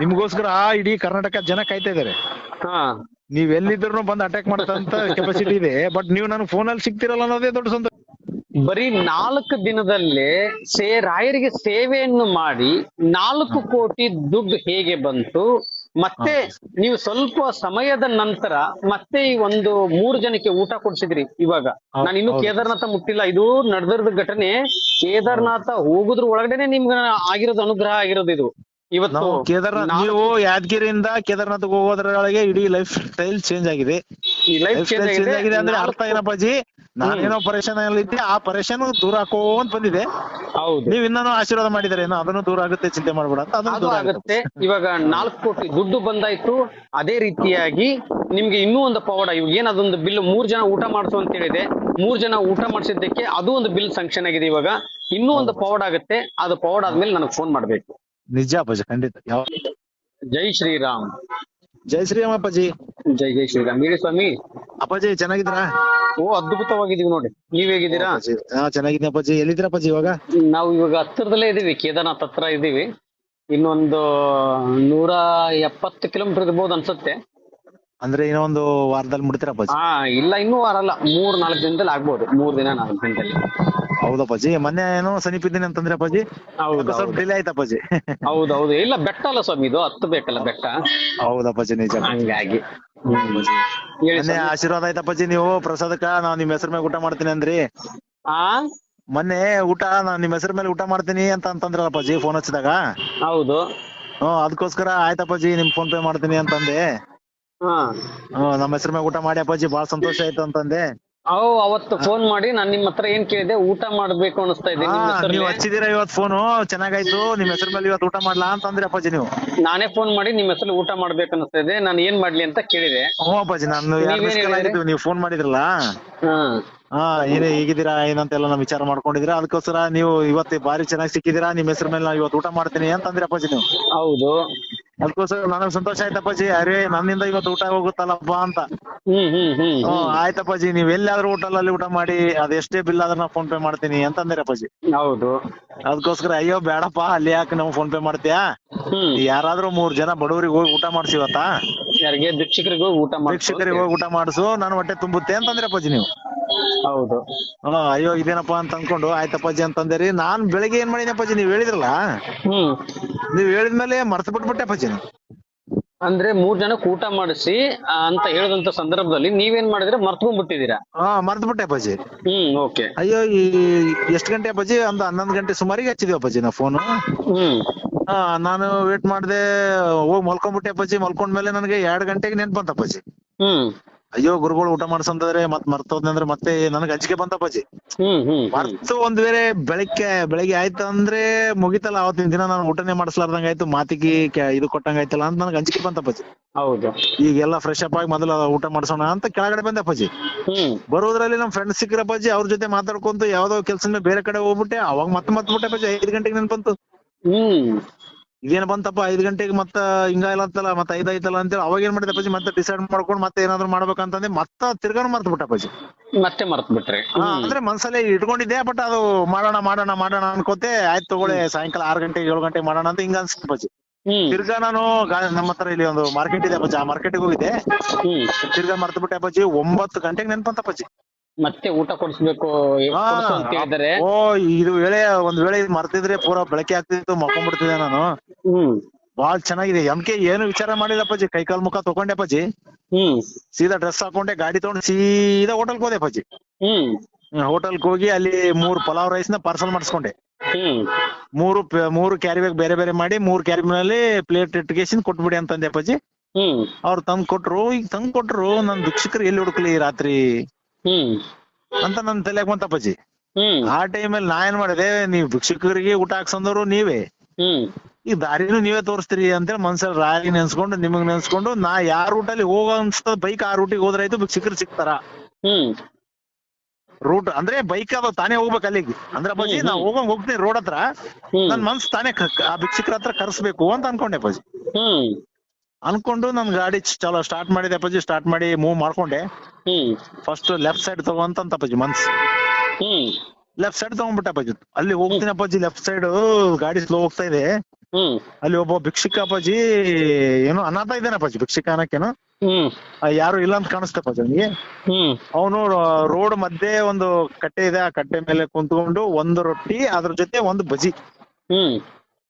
ನಿಮ್ಗೋಸ್ಕರ ಆ ಇಡೀ ಕರ್ನಾಟಕ ಜನ ಕಾಯ್ತಾ ಇದಾರೆ. ಹಾ. ನೀವ್ ಎಲ್ಲಿದ್ರು ಬಂದು ಅಟ್ಯಾಕ್ ಮಾಡತಂತ ಕೆಪಾಸಿಟಿ ಇದೆ ಬಟ್ ನೀವು ನನ್ ಫೋನ್ ಅಲ್ಲಿ ಸಿಗ್ತಿರಲ್ಲ ಅನ್ನೋದೇ ದೊಡ್ಡ ಸಂತೋಷ. ಬರೀ ನಾಲ್ಕು ದಿನದಲ್ಲಿ ಸೇ ರಾಯರಿಗೆ ಸೇವೆಯನ್ನು ಮಾಡಿ ನಾಲ್ಕು ಕೋಟಿ ದುಡ್ಡು ಹೇಗೆ ಬಂತು ಮತ್ತೆ ನೀವು ಸ್ವಲ್ಪ ಸಮಯದ ನಂತರ ಮತ್ತೆ ಈ ಒಂದು ಮೂರು ಜನಕ್ಕೆ ಊಟ ಕೊಡ್ಸಿದ್ರಿ ಇವಾಗ. ನಾನು ಇನ್ನು. ಕೇದಾರ್ನಾಥ ಮುಟ್ಟಿಲ್ಲ ಇದು ನಡೆದಿರೋದ್ ಘಟನೆ. ಕೇದಾರ್ನಾಥ ಹೋಗುದ್ರ ಒಳಗಡೆನೆ ನಿಮ್ಗೆ ಆಗಿರೋದು ಅನುಗ್ರಹ ಆಗಿರೋದು ಇದು. ಇವತ್ತು ನಾವು ಕೇದಾರ್ನಾಥ್ ನೀವು ಯಾದಗಿರಿಯಿಂದ ಕೇದಾರ್ನಾಥ್ ಹೋಗೋದ್ರೊಳಗೆ ಇಡೀ ಲೈಫ್ ಸ್ಟೈಲ್ ಚೇಂಜ್ ಆಗಿದೆ. ಈ ಲೈಫ್ ಲೈಫ್ ಸ್ಟೈಲ್ ಚೇಂಜ್ ಆಗಿದೆ. ಅಂದ್ರೆ ಅರ್ಥ ಏನಪ್ಪಾಜಿ ನಾನೇನೋ ಪರೇಶಾನ್ ಇದ್ದೆ ಆ ಪರೇಶಾನ್ ದೂರ ಹಾಕೋಂತ ಬಂದಿದೆ. ಹೌದು. ನೀವ್ ಇನ್ನೂ ಆಶೀರ್ವಾದ ಮಾಡಿದಾರೆ ಏನೋ? ಅದನ್ನು ದೂರ ಆಗುತ್ತೆ ಚಿಂತೆ ಮಾಡ್ಬೇಡ ಅಂತ ಅದನ್ನು ಅದು ದೂರ ಆಗುತ್ತೆ. ಇವಾಗ ನಾಲ್ಕು ಕೋಟಿ ದುಡ್ಡು ಬಂದಾಯ್ತು. ಅದೇ ರೀತಿಯಾಗಿ ನಿಮ್ಗೆ ಇನ್ನೂ ಒಂದು ಪವಾಡ. ಇವಾಗ ಏನ್ ಅದೊಂದು ಬಿಲ್ ಮೂರ್ ಜನ ಊಟ ಮಾಡಿಸು ಅಂತ ಹೇಳಿದೆ. ಮೂರ್ ಜನ ಊಟ ಮಾಡಿಸಿದ್ದಕ್ಕೆ ಅದು ಒಂದು ಬಿಲ್ ಸಂಕ್ಷನ್ ಆಗಿದೆ ಇವಾಗ. ಇನ್ನೂ ಒಂದು ಪವಾಡ ಆಗುತ್ತೆ. ಅದು ಪವಾಡ ಆದ್ಮೇಲೆ ನನಗೆ ಫೋನ್ ಮಾಡ್ಬೇಕು. ನಿಜ ಅಪ್ಪಾಜಿ ಖಂಡಿತ. ಯಾವ ಜೈ ಶ್ರೀರಾಮ್. ಜೈ ಶ್ರೀರಾಮ್ ಅಪ್ಪಾಜಿ. ಜೈ ಜೈ ಶ್ರೀರಾಮ್. ಹೇಳಿ ಸ್ವಾಮಿ. ಅಪ್ಪಾಜಿ ಚೆನ್ನಾಗಿದ್ದೀರಾ? ಓ ಅದ್ಭುತವಾಗಿದ್ದೀವಿ ನೋಡಿ. ನೀವ್ ಹೇಗಿದ್ದೀರಾ? ಹಾ ಚೆನ್ನಾಗಿದ್ದೀನಿ ಅಪ್ಪಾಜಿ. ಎಲ್ಲಿದ್ದೀರಾ ಅಪ್ಪಾಜಿ ಇವಾಗ? ನಾವು ಇವಾಗ ಹತ್ತಿರದಲ್ಲೇ ಇದೀವಿ ಕೇದಾರ್ನಾಥ್ ಹತ್ರ ಇದೀವಿ ಇನ್ನೊಂದು ನೂರ ಎಪ್ಪತ್ತು ಕಿಲೋಮೀಟರ್ ಇರ್ಬೋದು ಅನ್ಸುತ್ತೆ. ಅಂದ್ರೆ ಏನೋ ಒಂದು ವಾರದಲ್ಲಿ ಮುಡ್ತೀರಾ ಅಪ್ಪಾಜಿ? ಹಾ ಇಲ್ಲ ಇನ್ನೂ ವಾರಲ್ಲ ಮೂರ್ ನಾಲ್ಕು ದಿನದಲ್ಲಿ ಆಗ್ಬೋದು. ಮೂರ್ ದಿನ ನಾಲ್ಕು ದಿನದಲ್ಲಿ. ಹೌದಪ್ಪಾಜಿ ಮೊನ್ನೆ ಏನೋ ಸಮೀಪ ಇದ್ದೀನಿ ಅಂತಂದ್ರೆ ಅಪ್ಪಾಜಿ. ಹೌದು ಸ್ವಲ್ಪ ಡಿಲೇ ಆಯ್ತಾ ಅಪ್ಪಾಜಿ. ಹೌದೌದು ಇಲ್ಲ ಬೆಟ್ಟ ಅಲ್ಲ ಸ್ವಾಮಿ ಇದು ಹತ್ತು ಬೇಕಲ್ಲ ಬೆಟ್ಟ. ಹೌದಪ್ಪಾಜಿ ನಿಜ. ಹಂಗಾಗಿ. ಹೇಳಿ ಮೊನ್ನೆ ಸ್ವಾಮಿ. ಆಶೀರ್ವಾದ ಆಯ್ತಪ್ಪಾಜಿ ನೀವು ಪ್ರಸಾದಕ್ಕ ನಾವ್ ನಿಮ್ ಹೆಸರು ಮೇಲೆ ಊಟ ಮಾಡ್ತೀನಿ ಅಂದ್ರಿ. ಆ? ಮೊನ್ನೆ ಊಟ ನಾನ್ ನಿಮ್ ಹೆಸರು ಮೇಲೆ ಊಟ ಮಾಡ್ತೀನಿ ಅಂತ ಅಂತಂದ್ರಲ್ಲಪ್ಪಾಜಿ ಫೋನ್ ಹಚ್ಚಿದಾಗ. ಹೌದು. ಹ್ಮ್ ಅದಕ್ಕೋಸ್ಕರ ಆಯ್ತಪ್ಪಾಜಿ ನಿಮ್ ಫೋನ್ ಪೇ ಮಾಡ್ತೀನಿ ಅಂತಂದೆ. ನಮ್ಮ ಹೆಸರು ಮೇಲೆ ಊಟ ಮಾಡಿ ಅಪ್ಪಾಜಿ ಬಾಳ ಸಂತೋಷ ಆಯ್ತು ಅಂತಂದೆ. ಅವ್ ಅವತ್ತು ಫೋನ್ ಮಾಡಿ ನಾನ್ ನಿಮ್ ಹತ್ರ ಏನ್ ಕೇಳಿದೆ ಊಟ ಮಾಡ್ಬೇಕು ಅನಿಸ್ತಾ ಇದೆ. ಹಾ ನಿಮ್ಮ ನೀವ್ ಹೆಸರಲ್ಲಿ ಹಚ್ಚಿದೀರ ಇವತ್ ಫೋನು ಚೆನ್ನಾಗಾಯ್ತು ನಿಮ್ ಹೆಸರು ಮೇಲೆ ಇವತ್ತು ಊಟ ಮಾಡ್ಲಾ ಅಂತಂದ್ರಿ ಅಪ್ಪಾಜಿ ನೀವು. ನಾನೇ ಫೋನ್ ಮಾಡಿ ನಿಮ್ಮ ಹೆಸರು ಊಟ ಮಾಡ್ಬೇಕು ಅನಿಸ್ತಾ ಇದೆ. ನಾನು ಏನ್ ಮಾಡ್ಲಿ ಅಂತ ಕೇಳಿದೆ. ಹ್ಞೂ ಅಪ್ಪಾಜಿ ನಾನು ನೀವೇನ್ ಹೇಳಿದ್ರಿ? ನೀವು ಫೋನ್ ಮಾಡಿದ್ರಲ್ಲ? ಹಾ. ಹಾ ಏನೇ ಹೇಗಿದ್ದೀರಾ ಏನಂತೆಲ್ಲ ನಾವ್ ವಿಚಾರ ಮಾಡ್ಕೊಂಡಿದೀರಾ ಅದಕ್ಕೋಸ್ಕರ ನೀವು ಇವತ್ತು ಬಾರಿ ಚೆನ್ನಾಗಿ ಸಿಕ್ಕಿದೀರಾ ನಿಮ್ ಹೆಸರು ಮೇಲೆ ನಾವ್ ಇವತ್ತು ಊಟ ಮಾಡ್ತೀನಿ ಅಂತಂದ್ರಿ ಅಪ್ಪಾಜಿ ನೀವು. ಹೌದು. ಅದಕ್ಕೋಸ್ಕರ ನನಗ್ ಸಂತೋಷ ಆಯ್ತಪ್ಪಾಜಿ. ಅರೇ ನನ್ನಿಂದ ಇವತ್ತು ಊಟ ಹೋಗುತ್ತಲ್ಲಪ್ಪ ಅಂತ. ಹ್ಮ್ ಹ್ಮ್ ಹ್ಮ್ ಹ್ಮ್. ಆಯ್ತಪ್ಪಾಜಿ ನೀವ್ ಎಲ್ಲಾದ್ರೂ ಹೋಟೆಲ್ ಊಟ ಮಾಡಿ ಅದ್ ಎಷ್ಟೇ ಬಿಲ್ ಆದ್ರೂ ನಾ ಫೋನ್ ಪೇ ಮಾಡ್ತೀನಿ ಅಂತಂದ್ರೆ ಅಪ್ಪಾಜಿ ಹೌದು. ಅದಕ್ಕೋಸ್ಕರ ಅಯ್ಯೋ ಬೇಡಪ್ಪ ಅಲ್ಲಿ ಯಾಕೆ ನಾವು ಫೋನ್ ಪೇ ಮಾಡ್ತೀಯಾ? ಹ್ಮ್. ಯಾರಾದ್ರೂ ಮೂರ್ ಜನ ಬಡವರಿಗೆ ಹೋಗಿ ಊಟ ಮಾಡ್ಸಿವತ್ತ ಯಾರಿಗೆ ಭಿಕ್ಷಕರಿಗೂ ಊಟ ಮಾಡಿ ಭಿಕ್ಷಕರಿಗೆ ಹೋಗಿ ಊಟ ಮಾಡಿಸು ನಾನು ಹೊಟ್ಟೆ ತುಂಬುತ್ತೆ ಅಂತಂದ್ರೆ ಅಪ್ಪಾಜಿ ನೀವು. ಹೌದು. ಹಾ ಅಯ್ಯೋ ಇದೇನಪ್ಪ ಅಂತ ಅನ್ಕೊಂಡು ಆಯ್ತಪ್ಪಾಜಿ ಅಂತಂದೇರಿ ನಾನ್ ಬೆಳಿಗ್ಗೆ ಏನ್ ಮಾಡಿನಿ ಅಪ್ಪಾಜಿ ನೀವ್ ಹೇಳಿದ್ರಲ್ಲ? ಹ್ಮ್. ನೀವ್ ಹೇಳಿದ್ಮೇಲೆ ಮರ್ತು ಬಿಟ್ಬಿಟ್ಟೆ ಅಪ್ಪಾಜಿ ನಾನು. ಅಂದ್ರೆ ಮೂರ್ ಜನ ಊಟ ಮಾಡಿಸಿ ಆ, ಅಂತ ಹೇಳಿದಂತ ಸಂದರ್ಭದಲ್ಲಿ ನೀವೇನ್ ಮಾಡಿದ್ರೆ ಮರ್ತ್ಕೊಂಡ್ಬಿಟ್ಟಿದೀರಾ ಹಾ ಮರ್ತು ಬಿಟ್ಟೆ ಅಪ್ಪಾಜಿ. Hmm okay. ಅಯ್ಯೋ ಈ ಎಷ್ಟ್ ಗಂಟೆ ಅಪ್ಪಾಜಿ? ಒಂದು ಹನ್ನೊಂದು ಗಂಟೆ ಸುಮಾರಿಗೆ ಹಚ್ಚಿದ್ವಿ ಅಪ್ಪಾಜಿ ನಾ ಫೋನು. ಹ್ಮ್. ಹಾ ನಾನು ವೇಟ್ ಮಾಡ್ದೆ ಹೋಗಿ ಮಲ್ಕೊಂಡ್ಬಿಟ್ಟೆ ಅಪ್ಪಾಜಿ. ಮಲ್ಕೊಂಡ್ಮೇಲೆ ನನಗೆ ಎರಡ್ ಗಂಟೆಗೆ ನೆನ್ಪ್ ಬಂತ ಅಪ್ಪಾಜಿ. ಹ್ಮ್. ಅಯ್ಯೋ ಗುರುಗಳು ಊಟ ಮಾಡ್ಸಂತಂದ್ರೆ ಮತ್ ಮರ್ತೋದ್ನಂದ್ರೆ ಮತ್ತೆ ನನಗೆ ಅಂಜಿಕೆ ಬಂತ ಅಪ್ಪಾಜಿ. ಹ್ಮ್ ಹ್ಮ್ ಹ್ಮ್. ಮರ್ತು ಒಂದ್ ವೇಳೆ ಬೆಳಗ್ಗೆ ಬೆಳಿಗ್ಗೆ ಆಯ್ತು ಅಂದ್ರೆ ಮುಗಿತಲ್ಲ ಅವತ್ತಿನ ದಿನ ನಾನು ಊಟನೇ ಮಾಡಿಸ್ಲಾರ್ದಂಗ ಆಯ್ತು ಮಾತಿಗೆ ಕೆ- ಇದು ಕೊಟ್ಟಂಗ ಆಯ್ತಲ್ಲ ಅಂತ ನನಗೆ ಅಂಜಿಕೆ ಬಂತ ಪಜಿ ಹೌದು. ಈಗೆಲ್ಲ ಫ್ರೆಶ್ ಅಪ್ ಆಗಿ ಮೊದಲ ಊಟ ಮಾಡ್ಸೋಣ ಅಂತ ಕೆಳಗಡೆ ಬಂದೆ ಪಜಿ ಹ್ಮ್. ಬರೋದ್ರಲ್ಲಿ ನಮ್ ಫ್ರೆಂಡ್ಸ್ ಸಿಕ್ಕ್ರಪ್ಪಾಜಿ ಅವ್ರ ಜೊತೆ ಮಾತಾಡ್ಕೊಂತ ಯಾವ್ದೋ ಕೆಲ್ಸ ಬೇರೆ ಕಡೆ ಹೋಗ್ಬಿಟ್ಟೆ ಅವಾಗ ಮತ್ತೆ ಮತ್ತೆ ಬಿಟ್ಟೆ ಪಜಿ ಐದ್ ಗಂಟೆಗೆ ನೆನ್ಪಂತು. ಹ್ಮ್. ಇದೇನ್ ಬಂತಪ್ಪ? ಐದ್ ಗಂಟೆಗೆ ಮತ್ತ ಹಿಂಗ ಇಲ್ಲತ್ತಲ್ಲ ಮತ್ತ ಐದ್ ಐತಲ್ಲ ಅಂತೇಳಿ ಅವಾಗ ಏನ್ ಮಾಡಿದೆ ಅಪ್ಪಾಜಿ ಮತ್ತೆ ಡಿಸೈಡ್ ಮಾಡ್ಕೊಂಡು ಮತ್ತೆ ಏನಾದ್ರು ಮಾಡ್ಬೇಕಂತಂದ್ರೆ ಮತ್ತ ತಿರ್ಗಾನು ಮರ್ತ್ ಬಿಟ್ಟ ಅಪ್ಪಾಜಿ ಮತ್ತೆ ಮರ್ತ್ ಬಿಟ್ರಿ ಅಂದ್ರೆ ಮನ್ಸಲ್ಲಿ ಇಟ್ಕೊಂಡಿದ್ದೆ ಬಟ್ ಅದು ಮಾಡೋಣ ಮಾಡೋಣ ಮಾಡೋಣ ಅನ್ಕೋತೆ ಆಯ್ತು ತಗೊಳ್ಳಿ ಸಾಯಂಕಾಲ ಆರ್ ಗಂಟೆ ಏಳು ಗಂಟೆ ಮಾಡೋಣ ಅಂತ ಹಿಂಗ ಅನ್ಸ್ತು ಅಪ್ಪಾಜಿ ತಿರ್ಗಾ ನಾನು ನಮ್ಮ ಹತ್ರ ಇಲ್ಲಿ ಒಂದು ಮಾರ್ಕೆಟ್ ಇದೆ ಅಪ್ಪಾಜಿ ಆ ಮಾರ್ಕೆಟ್ಗೆ ಹೋಗಿದ್ದೆ. ತಿರ್ಗಾ ಮರ್ತ್ ಬಿಟ್ಟೆ ಅಪ್ಪಾಜಿ ಒಂಬತ್ತು ಗಂಟೆಗೆ ನೆನ್ಪಂತ ಅಪ್ಪಾಜಿ ಮತ್ತೆ ಊಟ ಕೊಡಿಸ್ಬೇಕು ಹಾ, ಕೊಡ್ಸು ಅಂತ ಹೇಳಿದಾರೆ ಓ ಇದು ವೇಳೆ ಒಂದ್ ವೇಳೆ ಇದು ಮರ್ತಿದ್ರೆ ಪೂರಾ ಬೆಳಕೆ ಆಗ್ತಿತ್ತು ಮಕ್ಕೊಂಡ್ಬಿಡ್ತಿದ್ದೆ ನಾನು. ಹ್ಮ್. ಬಾಳ್ ಚೆನ್ನಾಗಿದೆ. ಎಮ್ಕೆ ಏನು ವಿಚಾರ ಮಾಡಿಲ್ಲ ಅಪ್ಪಾಜಿ ಕೈ ಕಾಲ್ ಮುಖ ತಗೊಂಡೆ ಅಪ್ಪಾಜಿ. ಹ್ಮ್. ಸೀದಾ ಡ್ರೆಸ್ ಹಾಕೊಂಡೆ ಗಾಡಿ ತಗೊಂಡು ಸೀದಾ ಹೋಟೆಲ್ಗೆ ಹೋದೆ ಅಪ್ಪಾಜಿ. ಹ್ಮ್. ಹೋಟೆಲ್ಗೆ ಹೋಗಿ ಅಲ್ಲಿ ಮೂರ್ ಪಲಾವ್ ರೈಸ್ನ ಪಾರ್ಸಲ್ ಮಾಡಿಸ್ಕೊಂಡೆ. ಹ್ಮ್. ಮೂರು ಪ- ಮೂರು ಕ್ಯಾರಿ ಬ್ಯಾಗ್ ಬೇರೆ ಬೇರೆ ಮಾಡಿ ಮೂರು ಕ್ಯಾರಿ ನಲ್ಲಿ ಪ್ಲೇಟ್ ಇಟ್ಕೇಸಿನ್ ಕೊಟ್ಬಿಡಿ ಅಂತಂದೆ ಅಪ್ಪಾಜಿ. ಹ್ಮ್. ಅವ್ರು ತಂದ್ ಕೊಟ್ರು ಈಗ ತಂದ್ ಕೊಟ್ರು ನನ್ ಭಿಕ್ಷಕರು ಎಲ್ಲಿ ಹುಡುಕ್ಲಿ ರಾತ್ರಿ? ಹ್ಮ್. ಅಂತ ನನ್ ತಲೆಯಾಗ ಬಂತ ಆ ಟೈಮ್ ಅಲ್ಲಿ ಟೈಮಲ್ಲಿ ನಾ ಏನ್ ಮಾಡಿದೆ ನೀವ್ ಭಿಕ್ಷಕರಿಗೆ ಊಟ ಹಾಕ್ಸಂದವ್ರು ನೀವೇ. ಹ್ಮ್. ಈ ದಾರಿನೂ ನೀವೇ ತೋರಿಸ್ತೀರಿ ಅಂತೇಳಿ ಮನ್ಸಲ್ಲಿ ರಾಗಿ ನೆನ್ಸ್ಕೊಂಡು ನಿಮಗ್ ನೆನ್ಸ್ಕೊಂಡು ನಾ ಯಾವ ರೂಟಲ್ಲಿ ಹೋಗೋ ಅನ್ಸ್ತದ ಬೈಕ್ ಆ ರೂಟಿಗೆ ಹೋದ್ರಾಯ್ತು ಭಿಕ್ಷಕರು ಸಿಗ್ತಾರ? ಹ್ಮ್. ರೂಟ್ ಅಂದ್ರೆ ಬೈಕ್ ಅದು ತಾನೇ ಹೋಗ್ಬೇಕು ಅಲ್ಲಿಗೆ. ಅಂದ್ರೆ ಅಪ್ಪಾಜಿ ಹ್ಮ್, ನಾ. ಹೋಗಂಗ್ ಹೋಗ್ತೀನಿ ರೋಡ್ ಹತ್ರ. ಹ್ಮ್. ನನ್ ಮನ್ಸ್ ತಾನೇ ಕ- ಆ ಭಿಕ್ಷಕರ ಹತ್ರ ಕರ್ಸ್ಬೇಕು ಅಂತ ಅನ್ಕೊಂಡೆ ಅಪ್ಪಾಜಿ. ಹ್ಮ್. ಅನ್ಕೊಂಡು ನನ್ ಗಾಡಿ ಚ- ಚಲೋ ಸ್ಟಾರ್ಟ್ ಮಾಡಿದೆ ಅಪ್ಪಾಜಿ ಸ್ಟಾರ್ಟ್ ಮಾಡಿ ಮೂವ್ ಮಾಡ್ಕೊಂಡೆ. ಹ್ಮ್. ಫಸ್ಟ್ ಲೆಫ್ಟ್ ಸೈಡ್ ತಗೋಂತ ಅಪ್ಪಾಜಿ ಮನ್ಸ್. ಹ್ಮ್. ಲೆಫ್ಟ್ ಸೈಡ್ ತಗೊಂಡ್ಬಿಟ್ಟೆ ಅಪ್ಪಾಜಿ. ಅಲ್ಲಿ ಹೋಗ್ತೀನಿ ಅಪ್ಪಾಜಿ ಲೆಫ್ಟ್ ಸೈಡ್ ಗಾಡಿ ಸ್ಲೋ ಹೋಗ್ತಾ ಇದೆ. ಹ್ಮ್. ಅಲ್ಲಿ ಒಬ್ಬ ಭಿಕ್ಷಕ ಅಪ್ಪಾಜಿ ಏನೋ ಅನಾಥ ಇದ್ದಾನೆ ಅಪ್ಪಾಜಿ ಭಿಕ್ಷುಕ ಅನ್ನಕೇನು. ಹ್ಮ್. ಆ, ಯಾರು ಇಲ್ಲ ಅಂತ ಕಾಣಿಸ್ತಾ ಅಪ್ಪಾಜಿ ಅವನಿಗೆ. ಹ್ಮ್. ಅವನು ರೋಡ್ ಮಧ್ಯೆ ಒಂದು ಕಟ್ಟೆ ಇದೆ. ಆ ಕಟ್ಟೆ ಮೇಲೆ ಕುಂತ್ಕೊಂಡು ಒಂದು ರೊಟ್ಟಿ ಅದ್ರ ಜೊತೆ ಒಂದು ಬಜಿ. ಹ್ಮ್.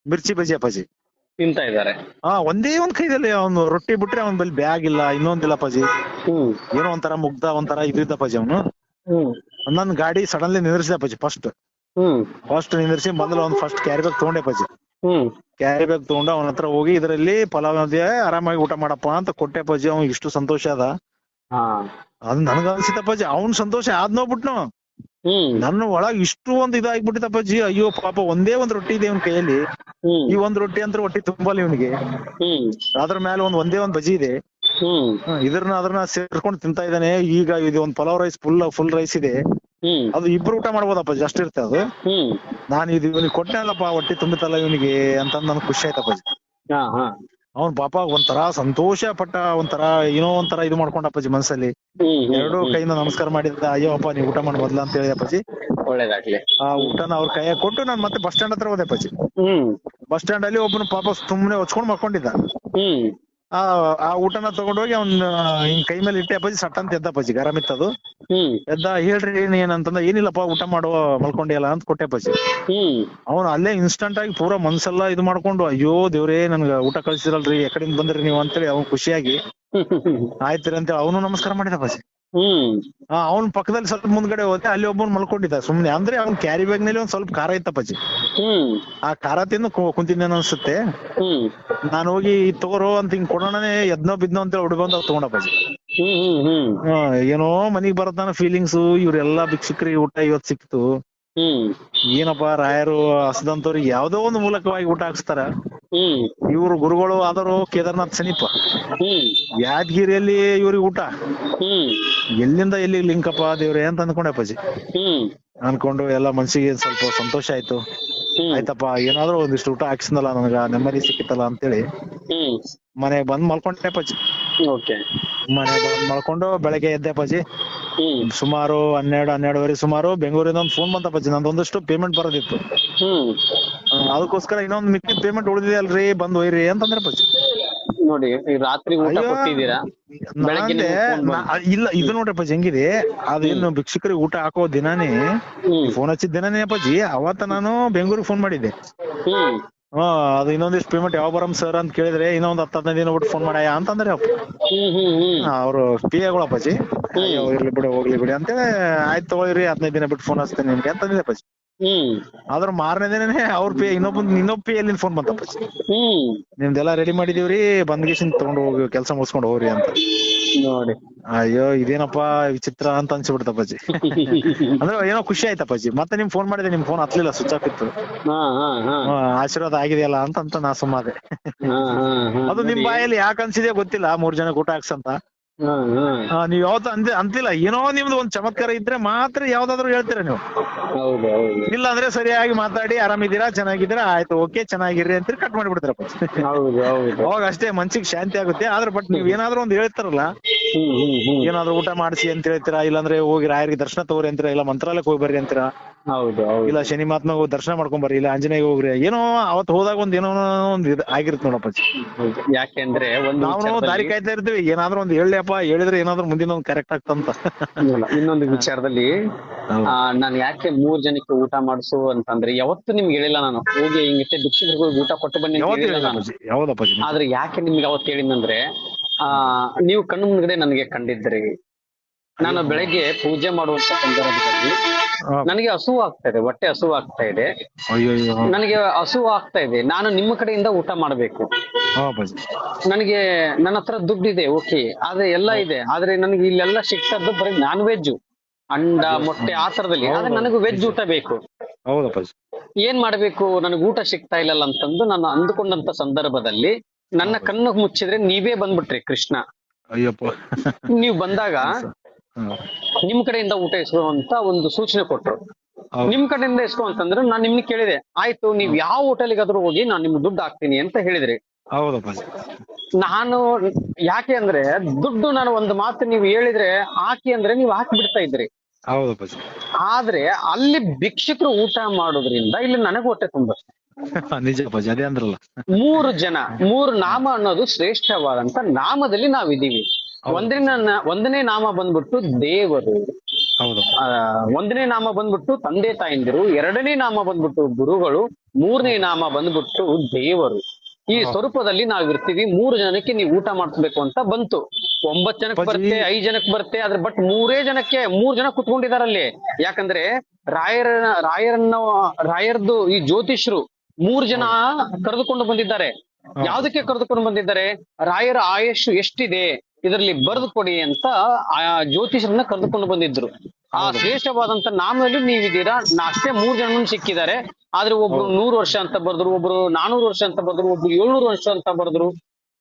ಮಿರ್ಚಿ ಬಜಿ ಅಪ್ಪಾಜಿ. ತಿಂತ ಇದಾರೆ ಹಾ ಒಂದೇ ಒಂದ್ ಕೈದಲ್ಲಿ ಅವನು ರೊಟ್ಟಿ ಬಿಟ್ರೆ ಅವನ್ ಬಳಿ ಬ್ಯಾಗ್ ಇಲ್ಲ ಇನ್ನೊಂದಿಲ್ಲ ಪಾಜಿ. ಹ್ಮ್. ಏನೋ ಒಂಥರ ಮುಗ್ದ ಒಂಥರ ಇದು ಇದ್ದ ಪಾಜಿ ಅವನು. ಹ್ಮ್. ನನ್ ಗಾಡಿ ಸಡನ್ಲಿ ನಿಂದ್ರಿಸಿದ ಪಾಜಿ ಫಸ್ಟ್ ಹ್ಮ್. ಫಸ್ಟ್ ನಿಂದ್ರಿಸಿ ಮೊದಲು ಅವ್ನು ಫಸ್ಟ್ ಕ್ಯಾರಿ ಬ್ಯಾಗ್ ತಗೊಂಡೆ ಪಾಜಿ. ಹ್ಮ್. ಕ್ಯಾರಿ ಬ್ಯಾಗ್ ತಗೊಂಡು ಅವನ ಹತ್ರ ಹೋಗಿ ಇದರಲ್ಲಿ ಪಲಾವ್ ಇದೆ ಆರಾಮಾಗಿ ಊಟ ಮಾಡಪ್ಪ ಅಂತ ಕೊಟ್ಟೆ ಪಾಜಿ ಅವ್ನ್ ಇಷ್ಟು ಸಂತೋಷ ಅದ. ಹಾ. ಅದ್ ನನಗ ಅನ್ಸಿತಪ್ಪಾಜಿ ಅವ್ನ್ ಸಂತೋಷ ಆದ್ ನೋಡ್ಬಿಟ್ನು ಹ್ಮ್ ನನ್ನ ಒಳಗ್ ಇಷ್ಟು ಒಂದ್ ಇದಾಗ್ಬಿಟ್ಟಿತಪ್ಪಾಜಿ ಅಯ್ಯೋ ಪಾಪ ಒಂದೇ ಒಂದ್ ರೊಟ್ಟಿ ಇದೆ ಇವನ್ ಕೈಯಲ್ಲಿ. ಈ ಒಂದ್ ರೊಟ್ಟಿ ಅಂತ ಹೊಟ್ಟಿ ತುಂಬಲ್ಲ ಇವನಿಗೆ. ಅದ್ರ ಮೇಲೆ ಒಂದ್ ಒಂದೇ ಒಂದ್ ಬಜಿ ಇದೆ. ಇದ್ರನ್ನ ಅದ್ರನ್ನ ಸೇರ್ಕೊಂಡು ತಿಂತಾ ಇದ್ದಾನೆ. ಈಗ ಇದು ಒಂದ್ pulao rice full full rice ಇದೆ. ಅದು ಇಬ್ರು ಊಟ ಮಾಡ್ಬೋದಪ್ಪ ಜಸ್ಟ್ ಇರುತ್ತೆ ಅದು. ನಾನ್ ನಾನು ಇದು ಇವನಿಗೆ ಕೊಟ್ಟೆನಲ್ಲಪ್ಪ ಹೊಟ್ಟಿ ತುಂಬಿತಲ್ಲ ಇವನಿಗೆ ಅಂತ ನನ್ಗೆ ಖುಷಿ ಆಯ್ತಪ್ಪ ಅವ್ನ್ ಪಾಪ ಒಂಥರ ಸಂತೋಷ ಪಟ್ಟ ಒಂಥರ ಏನೋ ಒಂಥರ ಇದು ಮಾಡ್ಕೊಂಡಪ್ಪಾಜಿ ಮನ್ಸಲ್ಲಿ. ಎರಡು ಕೈಯಿಂದ ನಮಸ್ಕಾರ ಮಾಡಿದ್ದ ಅಯ್ಯೋ ಅಪ್ಪ ನೀ ಊಟ ಮಾಡಿ ಮೊದ್ಲ ಅಂತ ಹೇಳಿ ಅಪ್ಪಾಜಿ. ಒಳ್ಳೇದಾಗ್ಲಿ. ಆ ಊಟನ ಅವ್ರ ಕೈಯಾಗ ಕೊಟ್ಟು ನಾನು ಮತ್ತೆ ಬಸ್ ಸ್ಟ್ಯಾಂಡ್ ಹತ್ರ ಹೋದೆ ಅಪ್ಪಾಜಿ. ಹ್ಮ್. ಬಸ್ ಸ್ಟ್ಯಾಂಡ್ ಅಲ್ಲಿ ಒಬ್ಬನು ಪಾಪ ಸುಮ್ನೆ ಹೊಚ್ಕೊಂಡ್ ಮಕ್ಕೊಂಡಿದ್ದ ಹ್ಮ್. ಆ ಆ ಊಟನ ತಗೊಂಡೋಗಿ ಅವ್ನ್ ಹಿಂಗ್ ಕೈ ಮೇಲೆ ಇಟ್ಟೆ ಅಪ್ಪಾಜಿ ಸಟ್ ಅಂತ ಎದ್ದ ಅಪ್ಪಾಜಿ ಗರಂ ಇತ್ತದು ಹ್ಮ್. ಎದ್ದ ಹೇಳ್ರಿ ಏನ್ ಏನಂತಂದ ಏನಿಲ್ಲಪ್ಪ ಊಟ ಮಾಡುವ ಮಲ್ಕೊಂಡಿಯಲ್ಲ ಅಂತ ಕೊಟ್ಟೆ ಅಪ್ಪಾಜಿ. ಹ್ಮ್. ಅವ್ನು ಅಲ್ಲೇ ಇನ್ಸ್ಟಂಟ್ ಆಗಿ ಪೂರಾ ಮನ್ಸೆಲ್ಲ ಇದು ಮಾಡ್ಕೊಂಡು ಅಯ್ಯೋ ದೇವ್ರೇ ನನ್ಗ ಊಟ ಕಳ್ಸಿರಲ್ರಿ ಎಕಡೆಯಿಂದ ಬಂದ್ರಿ ನೀವು ಅಂತೇಳಿ ಅವ್ನ್ ಖುಷಿಯಾಗಿ ಆಯ್ತ್ರಿ ಅಂತೇಳಿ ಅವನು ನಮಸ್ಕಾರ ಮಾಡಿದ ಅಪ್ಪಾಜಿ. ಹ್ಮ್. ಆ ಅವ್ನ್ ಪಕ್ಕದಲ್ಲಿ ಸ್ವಲ್ಪ ಮುಂದ್ಗಡೆ ಹೋದೆ ಅಲ್ಲಿ ಒಬ್ಬನ್ ಮಲ್ಕೊಂಡಿದ್ದ ಸುಮ್ನೆ. ಅಂದ್ರೆ ಅವ್ನ್ ಕ್ಯಾರಿ ಬ್ಯಾಗ್ನಲ್ಲಿ ಒಂದ್ ಸ್ವಲ್ಪ ಖಾರ ಇತ್ತಪ್ಪಾಜಿ ಹ್ಮ್. ಆ ಖಾರ ತಿಂದು ಕುಂತಿದ್ದೇನೆ ಅನ್ಸುತ್ತೆ ಹ್ಮ್. ನಾನು ಹೋಗಿ ತಗೋರು ಅಂತ ಹಿಂಗ್ ಕೊಡೋಣನೆ ಎದ್ನೋ ಬಿದ್ನೋ ಅಂತ ಹೇಳಿ ಹುಡುಗ ತಗೊಂಡಪ್ಪಾಜಿ ಹ್ಮ್ ಹ್ಮ್ ಹ್ಮ್. ಹಾ, ಏನೋ ಮನಿಗ್ ಬರತ್ತಾನ ಫೀಲಿಂಗ್ಸ್ ಇವ್ರೆಲ್ಲಾ ಭಿಕ್ಷುಕರಿಗೆ ಊಟ ಇವತ್ ಸಿಕ್ತು. ಹ್ಮ್. ಏನಪ್ಪಾ ರಾಯರು ಹಸದಂತವ್ರಿಗೆ ಯಾವ್ದೋ ಒಂದು ಮೂಲಕವಾಗಿ ಊಟ ಹಾಕ್ಸ್ತಾರ. ಇವ್ರ ಇವ್ರು ಗುರುಗಳು ಆದರು ಕೇದಾರ್ನಾಥ್ ಸಮೀಪ. ಹ್ಮ್. ಯಾದಗಿರಿಯಲ್ಲಿ ಇವ್ರಿಗೆ ಊಟ. ಹ್ಮ್. ಎಲ್ಲಿಂದ ಎಲ್ಲಿ ಲಿಂಕಪ್ಪ ದೇವ್ರೆ ಅಂತ ಅನ್ಕೊಂಡೆ ಅಪ್ಪಾಜಿ. ಹ್ಮ್. ಅನ್ಕೊಂಡು ಎಲ್ಲ ಮನ್ಸಿಗೆ ಸ್ವಲ್ಪ ಸಂತೋಷ ಆಯ್ತು. ಆಯ್ತಪ್ಪ ಏನಾದ್ರು ಒಂದಿಷ್ಟು ಊಟ ಹಾಕ್ಸಿದ್ನಲ್ಲ ನನಗ ನೆಮ್ಮದಿ ಸಿಕ್ಕಿತ್ತಲ್ಲ ಅಂತೇಳಿ. ಹ್ಮ್. ಮನೆಗ್ ಬಂದ್ ಮಲ್ಕೊಂಡೆ ಪಜಿ ಓಕೆ. ಮನೆಗ್ ಬಂದ್ ಮಲ್ಕೊಂಡು ಬೆಳಗ್ಗೆ ಎದ್ದೆ ಪಜಿ ಹ್ಮ್. ಸುಮಾರು ಹನ್ನೆರಡು ಹನ್ನೆರಡುವರೆ ಸುಮಾರು ಬೆಂಗಳೂರಿಂದ ಒಂದು ಫೋನ್ ಬಂತಪ್ಪಾಜಿ ನಂದೊಂದಷ್ಟು ಪೇಮೆಂಟ್ ಬರೋದಿತ್ತು. ಹ್ಮ್. ಅದಕ್ಕೋಸ್ಕರ ಇನ್ನೊಂದ್ ಮಿಕ್ಕಿದ ಪೇಮೆಂಟ್ ಉಳಿದಿದೆ ಅಲ್ರಿ ಬಂದ್ ಒಯ್ರಿ ಅಂತಂದ್ರೆ ಅಪ್ಪಾಜಿ. ನೋಡಿ ಈ ರಾತ್ರಿ ಊಟ ಅಯ್ಯೋ, ಕೊಟ್ಟಿದ್ದೀರಾ? ಬೆಳಗ್ಗೆ ನಾಂದೆ, ನಿಮ್ಗೆ phone ನಾ- ಇಲ್ಲ ಇದು ನೋಡ್ರಿ ಅಪ್ಪಾಜಿ ಹೆಂಗಿದೆ ಅದೇನು ಭಿಕ್ಷುಕರಿಗೆ ಊಟ ಹಾಕೋ ದಿನಾನೇ ಹ್ಮ್. ಫೋನ್ ಹಚ್ಚಿದ ದಿನಾನೇ ಅಪ್ಪಾಜಿ. ಅವತ್ತ ನಾನು ಬೆಂಗಳೂರಿಗೆ ಫೋನ್ ಮಾಡಿದ್ದೆ. ಹ್ಮ್. ಹಾ ಅದು ಇನ್ನೊಂದಿಷ್ಟು ಪೇಮೆಂಟ್ ಯಾವ ಬರಮ್ ಸರ್ ಅಂತ ಕೇಳಿದ್ರೆ ಇನ್ನೊಂದ್ ಹತ್ತು ಹದಿನೈದು ದಿನ ಬಿಟ್ಟು ಫೋನ್ ಮಾಡ್ಯಾ ಅಂತಂದ್ರೆ ಅವ್ರು ಹ್ಮ್ ಹ್ಮ್ ಹ್ಮ್. ಅವರು ಪಿ ಎಗಳು ಅಪ್ಪಾಜಿ. ಅಯ್ಯೋ ಇರ್ಲಿ ಬಿಡು ಹೋಗ್ಲಿ ಬಿಡಿ. ಅಂತೇಳಿ ಆಯ್ತು ತಗೊಳ್ರಿ ಹದಿನೈದು ದಿನ ಬಿಟ್ಟು ಫೋನ್ ಹಚ್ತೇನೆ ನಿಮ್ಗೆ ಅಂತಂದಿದೆ ಅಪ್ಪಾಜಿ. ಆದ್ರ ಮಾರನೇ ದಿನನೇ ಅವ್ರ ಪೇ ಇನ್ನೊಬ್ಬ ಇನ್ನೊಬ್ಬ ಪೇ ಎಲ್ಲಿಂದ ಫೋನ್ ಬಂತಪ್ಪ. ನಿಮ್ದೆಲ್ಲಾ ರೆಡಿ ಮಾಡಿದೀವ್ರಿ ಬಂದ್ಗೇಶನ್ ತಗೊಂಡ್ ಹೋಗಿ ಕೆಲಸ ಮುಗಿಸ್ಕೊಂಡು ಹೋಗ್ರಿ ಅಂತ. ನೋಡಿ. ಅಯ್ಯೋ ಇದೇನಪ್ಪಾ ವಿಚಿತ್ರ ಅಂತ ಅನ್ಸಿಬಿಡ್ತಪ್ಪಾಜಿ ಅಂದ್ರೆ ಏನೋ ಖುಷಿ ಆಯ್ತಪ್ಪಾಜಿ ಮತ್ತೆ ನಿಮ್ ಫೋನ್ ಮಾಡಿದೆ ನಿಮ್ ಫೋನ್ ಹತ್ಲಿಲ್ಲ ಸ್ವಿಚ್ ಆಫ್ ಇತ್ತು. ಆಶೀರ್ವಾದ ಆಗಿದೆಯಲ್ಲ ಅಂತ ಅಂತ ನಾ ಹಾ ಅದು ನಿಮ್. ಬಾಯಲ್ಲಿ ಯಾಕೆ ಅನ್ಸಿದೆ ಗೊತ್ತಿಲ್ಲ ಮೂರ್ ಜನ ಊಟ ಹಾಕ್ಸಂತ. ಆ, ನೀವ್ ಯಾವ್ದು ಅಂದ್ರೆ ಅಂತಿಲ್ಲ ಏನೋ ನಿಮ್ದು ಒಂದ್ ಚಮತ್ಕಾರ ಇದ್ರೆ ಮಾತ್ರ ಯಾವ್ದಾದ್ರು ಹೇಳ್ತೀರಾ ನೀವು? ಹೌದು ಹೌದು. ಇಲ್ಲ ಅಂದ್ರೆ ಸರಿಯಾಗಿ ಮಾತಾಡಿ ಆರಾಮಿದ್ದೀರಾ ಚೆನ್ನಾಗಿದ್ದೀರಾ? ಆಯ್ತು ಓಕೆ ಚೆನ್ನಾಗಿರ್ರಿ ಅಂತ ಕಟ್ ಮಾಡಿಬಿಡ್ತೀರಪ್ಪ ಹೌದು ಹೌದು. ಅವಾಗ ಅಷ್ಟೇ ಮನ್ಸಿಗೆ ಶಾಂತಿ ಆಗುತ್ತೆ. ಆದ್ರೆ ಬಟ್ ನೀವ್ ಏನಾದ್ರು ಒಂದ್ ಹೇಳ್ತಾರಲ್ಲ ಏನಾದ್ರು ಊಟ ಮಾಡಿಸಿ ಅಂತ ಹೇಳ್ತೀರಾ? ಇಲ್ಲಾಂದ್ರೆ ಹೋಗಿ ರಾಯರಿಗೆ ದರ್ಶನ ತಗೋರಿ ಅಂತೀರಾ? ಇಲ್ಲ ಮಂತ್ರಾಲಯಕ್ಕೆ ಹೋಗಿ ಬರ್ರಿ ಅಂತೀರಾ? ಹೌದು ಹೌದು. ಇಲ್ಲ ಶನಿ ಮಹಾತ್ಮ ಹೋಗಿ ದರ್ಶನ ಮಾಡ್ಕೊಂಡ್ ಬರ್ರಿ. ಇಲ್ಲ ಆಂಜನೇಯ ಹೋಗ್ರಿ. ಏನೋ ಅವತ್ ಹೋದಾಗ ಒಂದ್ ಏನೋ ಒಂದ್ ಇದು ಆಗಿರುತ್ತೆ ನೋಡಪ್ಪ. ಯಾಕೆಂದ್ರೆ ಒಂದು ನಾವು ದಾರಿ ಕಾಯ್ತಾ ಇರ್ತೀವಿ. ಏನಾದ್ರೂ ಒಂದ್ ಹೇಳಪ್ಪ ಹೇಳಿದ್ರೆ ಏನಾದ್ರೂ ಮುಂದಿನ ಒಂದ್ ಕರೆಕ್ಟ್ ಆಗ್ತಂತ. ಇಲ್ಲ, ಇನ್ನೊಂದು ವಿಚಾರದಲ್ಲಿ ನಾನು ಆ, ನಾನ್ ಯಾಕೆ ಮೂರ್ ಜನಕ್ಕೆ ಊಟ ಮಾಡಿಸು ಅಂತಂದ್ರೆ ಯಾವತ್ತು ನಿಮ್ಗೆ ಹೇಳಿಲ್ಲ ನಾನು. ಹೋಗಿ ಹಿಂಗೆ ಭಿಕ್ಷುಕರಿಗೆ ಹೋಗಿ ಊಟ ಕೊಟ್ಟು ಬನ್ನಿ ಅಂತ ಯಾವತ್ತು ಹೇಳಿಲ್ಲ ಹೇಳಿಲ್ಲ ನಾನು. ಅಪ್ಪಾಜಿ? ಯಾವ್ದಪ್ಪಾಜಿ ನೀವು? ಆದ್ರೆ ಯಾಕೆ ನಿಮ್ಗೆ ಅವತ್ತು ಹೇಳಿದ್ನಂದ್ರೆ ಆ ನೀವು ಕಣ್ಣು ಮುಂದ್ಗಡೆ ನನಗೆ ಕಂಡಿದ್ರಿ ನಾನು ಬೆಳಗ್ಗೆ ಪೂಜೆ ಮಾಡುವಂತ ಸಂದರ್ಭದಲ್ಲಿ ನನಗೆ ಹಸು ಆಗ್ತಾ ಇದೆ ಹೊಟ್ಟೆ ಹಸು ಆಗ್ತಾ ಇದೆ. ನನಗೆ ಹಸು ಆಗ್ತಾ ಇದೆ. ನಾನು ನಿಮ್ಮ ಕಡೆಯಿಂದ ಊಟ ಮಾಡಬೇಕು. ನನಗೆ ನನ್ನ ಹತ್ರ ದುಡ್ಡಿದೆ ಓಕೆ. ಆದ್ರೆ ಎಲ್ಲ ಇದೆ. ಆದ್ರೆ ನನಗೆ ಇಲ್ಲೆಲ್ಲ ಸಿಕ್ತದ್ದು ಬರೀ ನಾನ್ ವೆಜ್ ಅಂಡ ಮೊಟ್ಟೆ ಆ ತರದಲ್ಲಿ ಆದ್ರೆ ನನಗೆ ವೆಜ್ ಊಟ ಬೇಕು. ಏನ್ ಮಾಡ್ಬೇಕು? ನನಗೆ ಊಟ ಸಿಗ್ತಾ ಇಲ್ಲಲ್ಲ ಅಂತಂದು ನಾನು ಅಂದುಕೊಂಡಂತ ಸಂದರ್ಭದಲ್ಲಿ ನನ್ನ ಕಣ್ಣು ಮುಚ್ಚಿದ್ರೆ ನೀವೇ ಬಂದ್ಬಿಟ್ರಿ ಕೃಷ್ಣ. ಅಯ್ಯಪ್ಪ. ನೀವು ಬಂದಾಗ. ನಿಮ್ ಕಡೆಯಿಂದ ಊಟ ಇಸ್ಕೊಳ್ಳುವಂತ ಒಂದು ಸೂಚನೆ ಕೊಟ್ರು. ನಿಮ್ ಕಡೆಯಿಂದ ಇಸ್ಕೊ ಅಂತಂದ್ರೆ ನಾನು ನಿಮ್ಗೆ ಕೇಳಿದೆ ಆಯ್ತು ನೀವ್ ಯಾವ ಹೋಟೆಲಿಗಾದ್ರೂ ಹೋಗಿ ನಾನು ನಿಮ್ಗೆ ದುಡ್ಡು ಹಾಕ್ತೀನಿ ಅಂತ ಹೇಳಿದ್ರಿ. ಹೌದಪ್ಪ ನಾನು ಯಾಕೆ ಅಂದ್ರೆ ದುಡ್ಡು ನಾನು ಒಂದು ಮಾತು ನೀವು ಹೇಳಿದ್ರೆ ಹಾಕಿ ಅಂದ್ರೆ ನೀವು ಹಾಕಿ ಬಿಡ್ತಾ ಇದ್ರಿ. ಹೌದಪ್ಪ ಆದ್ರೆ ಅಲ್ಲಿ ಭಿಕ್ಷಕರು ಊಟ ಮಾಡೋದ್ರಿಂದ ಇಲ್ಲಿ ನನಗೆ ಹೊಟ್ಟೆ ತುಂಬ ನಿಜ ಅದೇ ಅಂದ್ರಲ್ಲ. ಮೂರು ಜನ ಮೂರು ನಾಮ ಅನ್ನೋದು ಶ್ರೇಷ್ಠವಾದಂತ ನಾಮದಲ್ಲಿ ನಾವಿದ್ದೀವಿ. ಒಂದನೇ ಒಂದನೇ ನಾಮ ಬಂದ್ಬಿಟ್ಟು ದೇವರು. ಹೌದು. ಒಂದನೇ ನಾಮ ಬಂದ್ಬಿಟ್ಟು ತಂದೆ ತಾಯಿಂದಿರು ಎರಡನೇ ನಾಮ ಬಂದ್ಬಿಟ್ಟು ಗುರುಗಳು ಮೂರನೇ ನಾಮ ಬಂದ್ಬಿಟ್ಟು ದೇವರು. ಈ ಸ್ವರೂಪದಲ್ಲಿ ನಾವಿರ್ತೀವಿ ಮೂರು ಜನಕ್ಕೆ ನೀವು ಊಟ ಮಾಡಿಸ್ಬೇಕು ಅಂತ ಬಂತು. ಒಂಬತ್ ಜನಕ್ಕೆ. ಬರುತ್ತೆ ಐದ್ ಜನಕ್ಕೆ ಬರುತ್ತೆ ಆದ್ರೆ ಬಟ್ ಮೂರೇ ಜನಕ್ಕೆ ಮೂರ್ ಜನ ಕುತ್ಕೊಂಡಿದಾರಲ್ಲಿ. ಯಾಕಂದ್ರೆ ರಾಯರ ರಾಯರನ್ನ ರಾಯರ್ದು ಈ ಜ್ಯೋತಿಷ್ರು ಮೂರ್ ಜನ ಕರೆದುಕೊಂಡು ಬಂದಿದ್ದಾರೆ. ಯಾವ್ದಕ್ಕೆ ಕರೆದುಕೊಂಡು ಬಂದಿದ್ದಾರೆ? ರಾಯರ ಆಯಸ್ಸು ಎಷ್ಟಿದೆ? ಇದರಲ್ಲಿ ಬರೆದು ಕೊಡಿ ಅಂತ ಆ ಜ್ಯೋತಿಷರನ್ನ ಕರೆದುಕೊಂಡು ಬಂದಿದ್ರು. ಆ ಶ್ರೇಷ್ಠವಾದಂತ ನಾಮದಲ್ಲಿ ನೀವಿದ್ದೀರಾ? ಅಷ್ಟೇ ಮೂರ್ ಜನ ಸಿಕ್ಕಿದ್ದಾರೆ. ಆದ್ರೆ ಒಬ್ರು ನೂರು ವರ್ಷ ಅಂತ ಬರೆದ್ರು ಒಬ್ರು ನಾನೂರು ವರ್ಷ ಅಂತ ಬರೆದ್ರು ಒಬ್ರು ಏಳ್ನೂರು ವರ್ಷ ಅಂತ ಬರೆದ್ರು.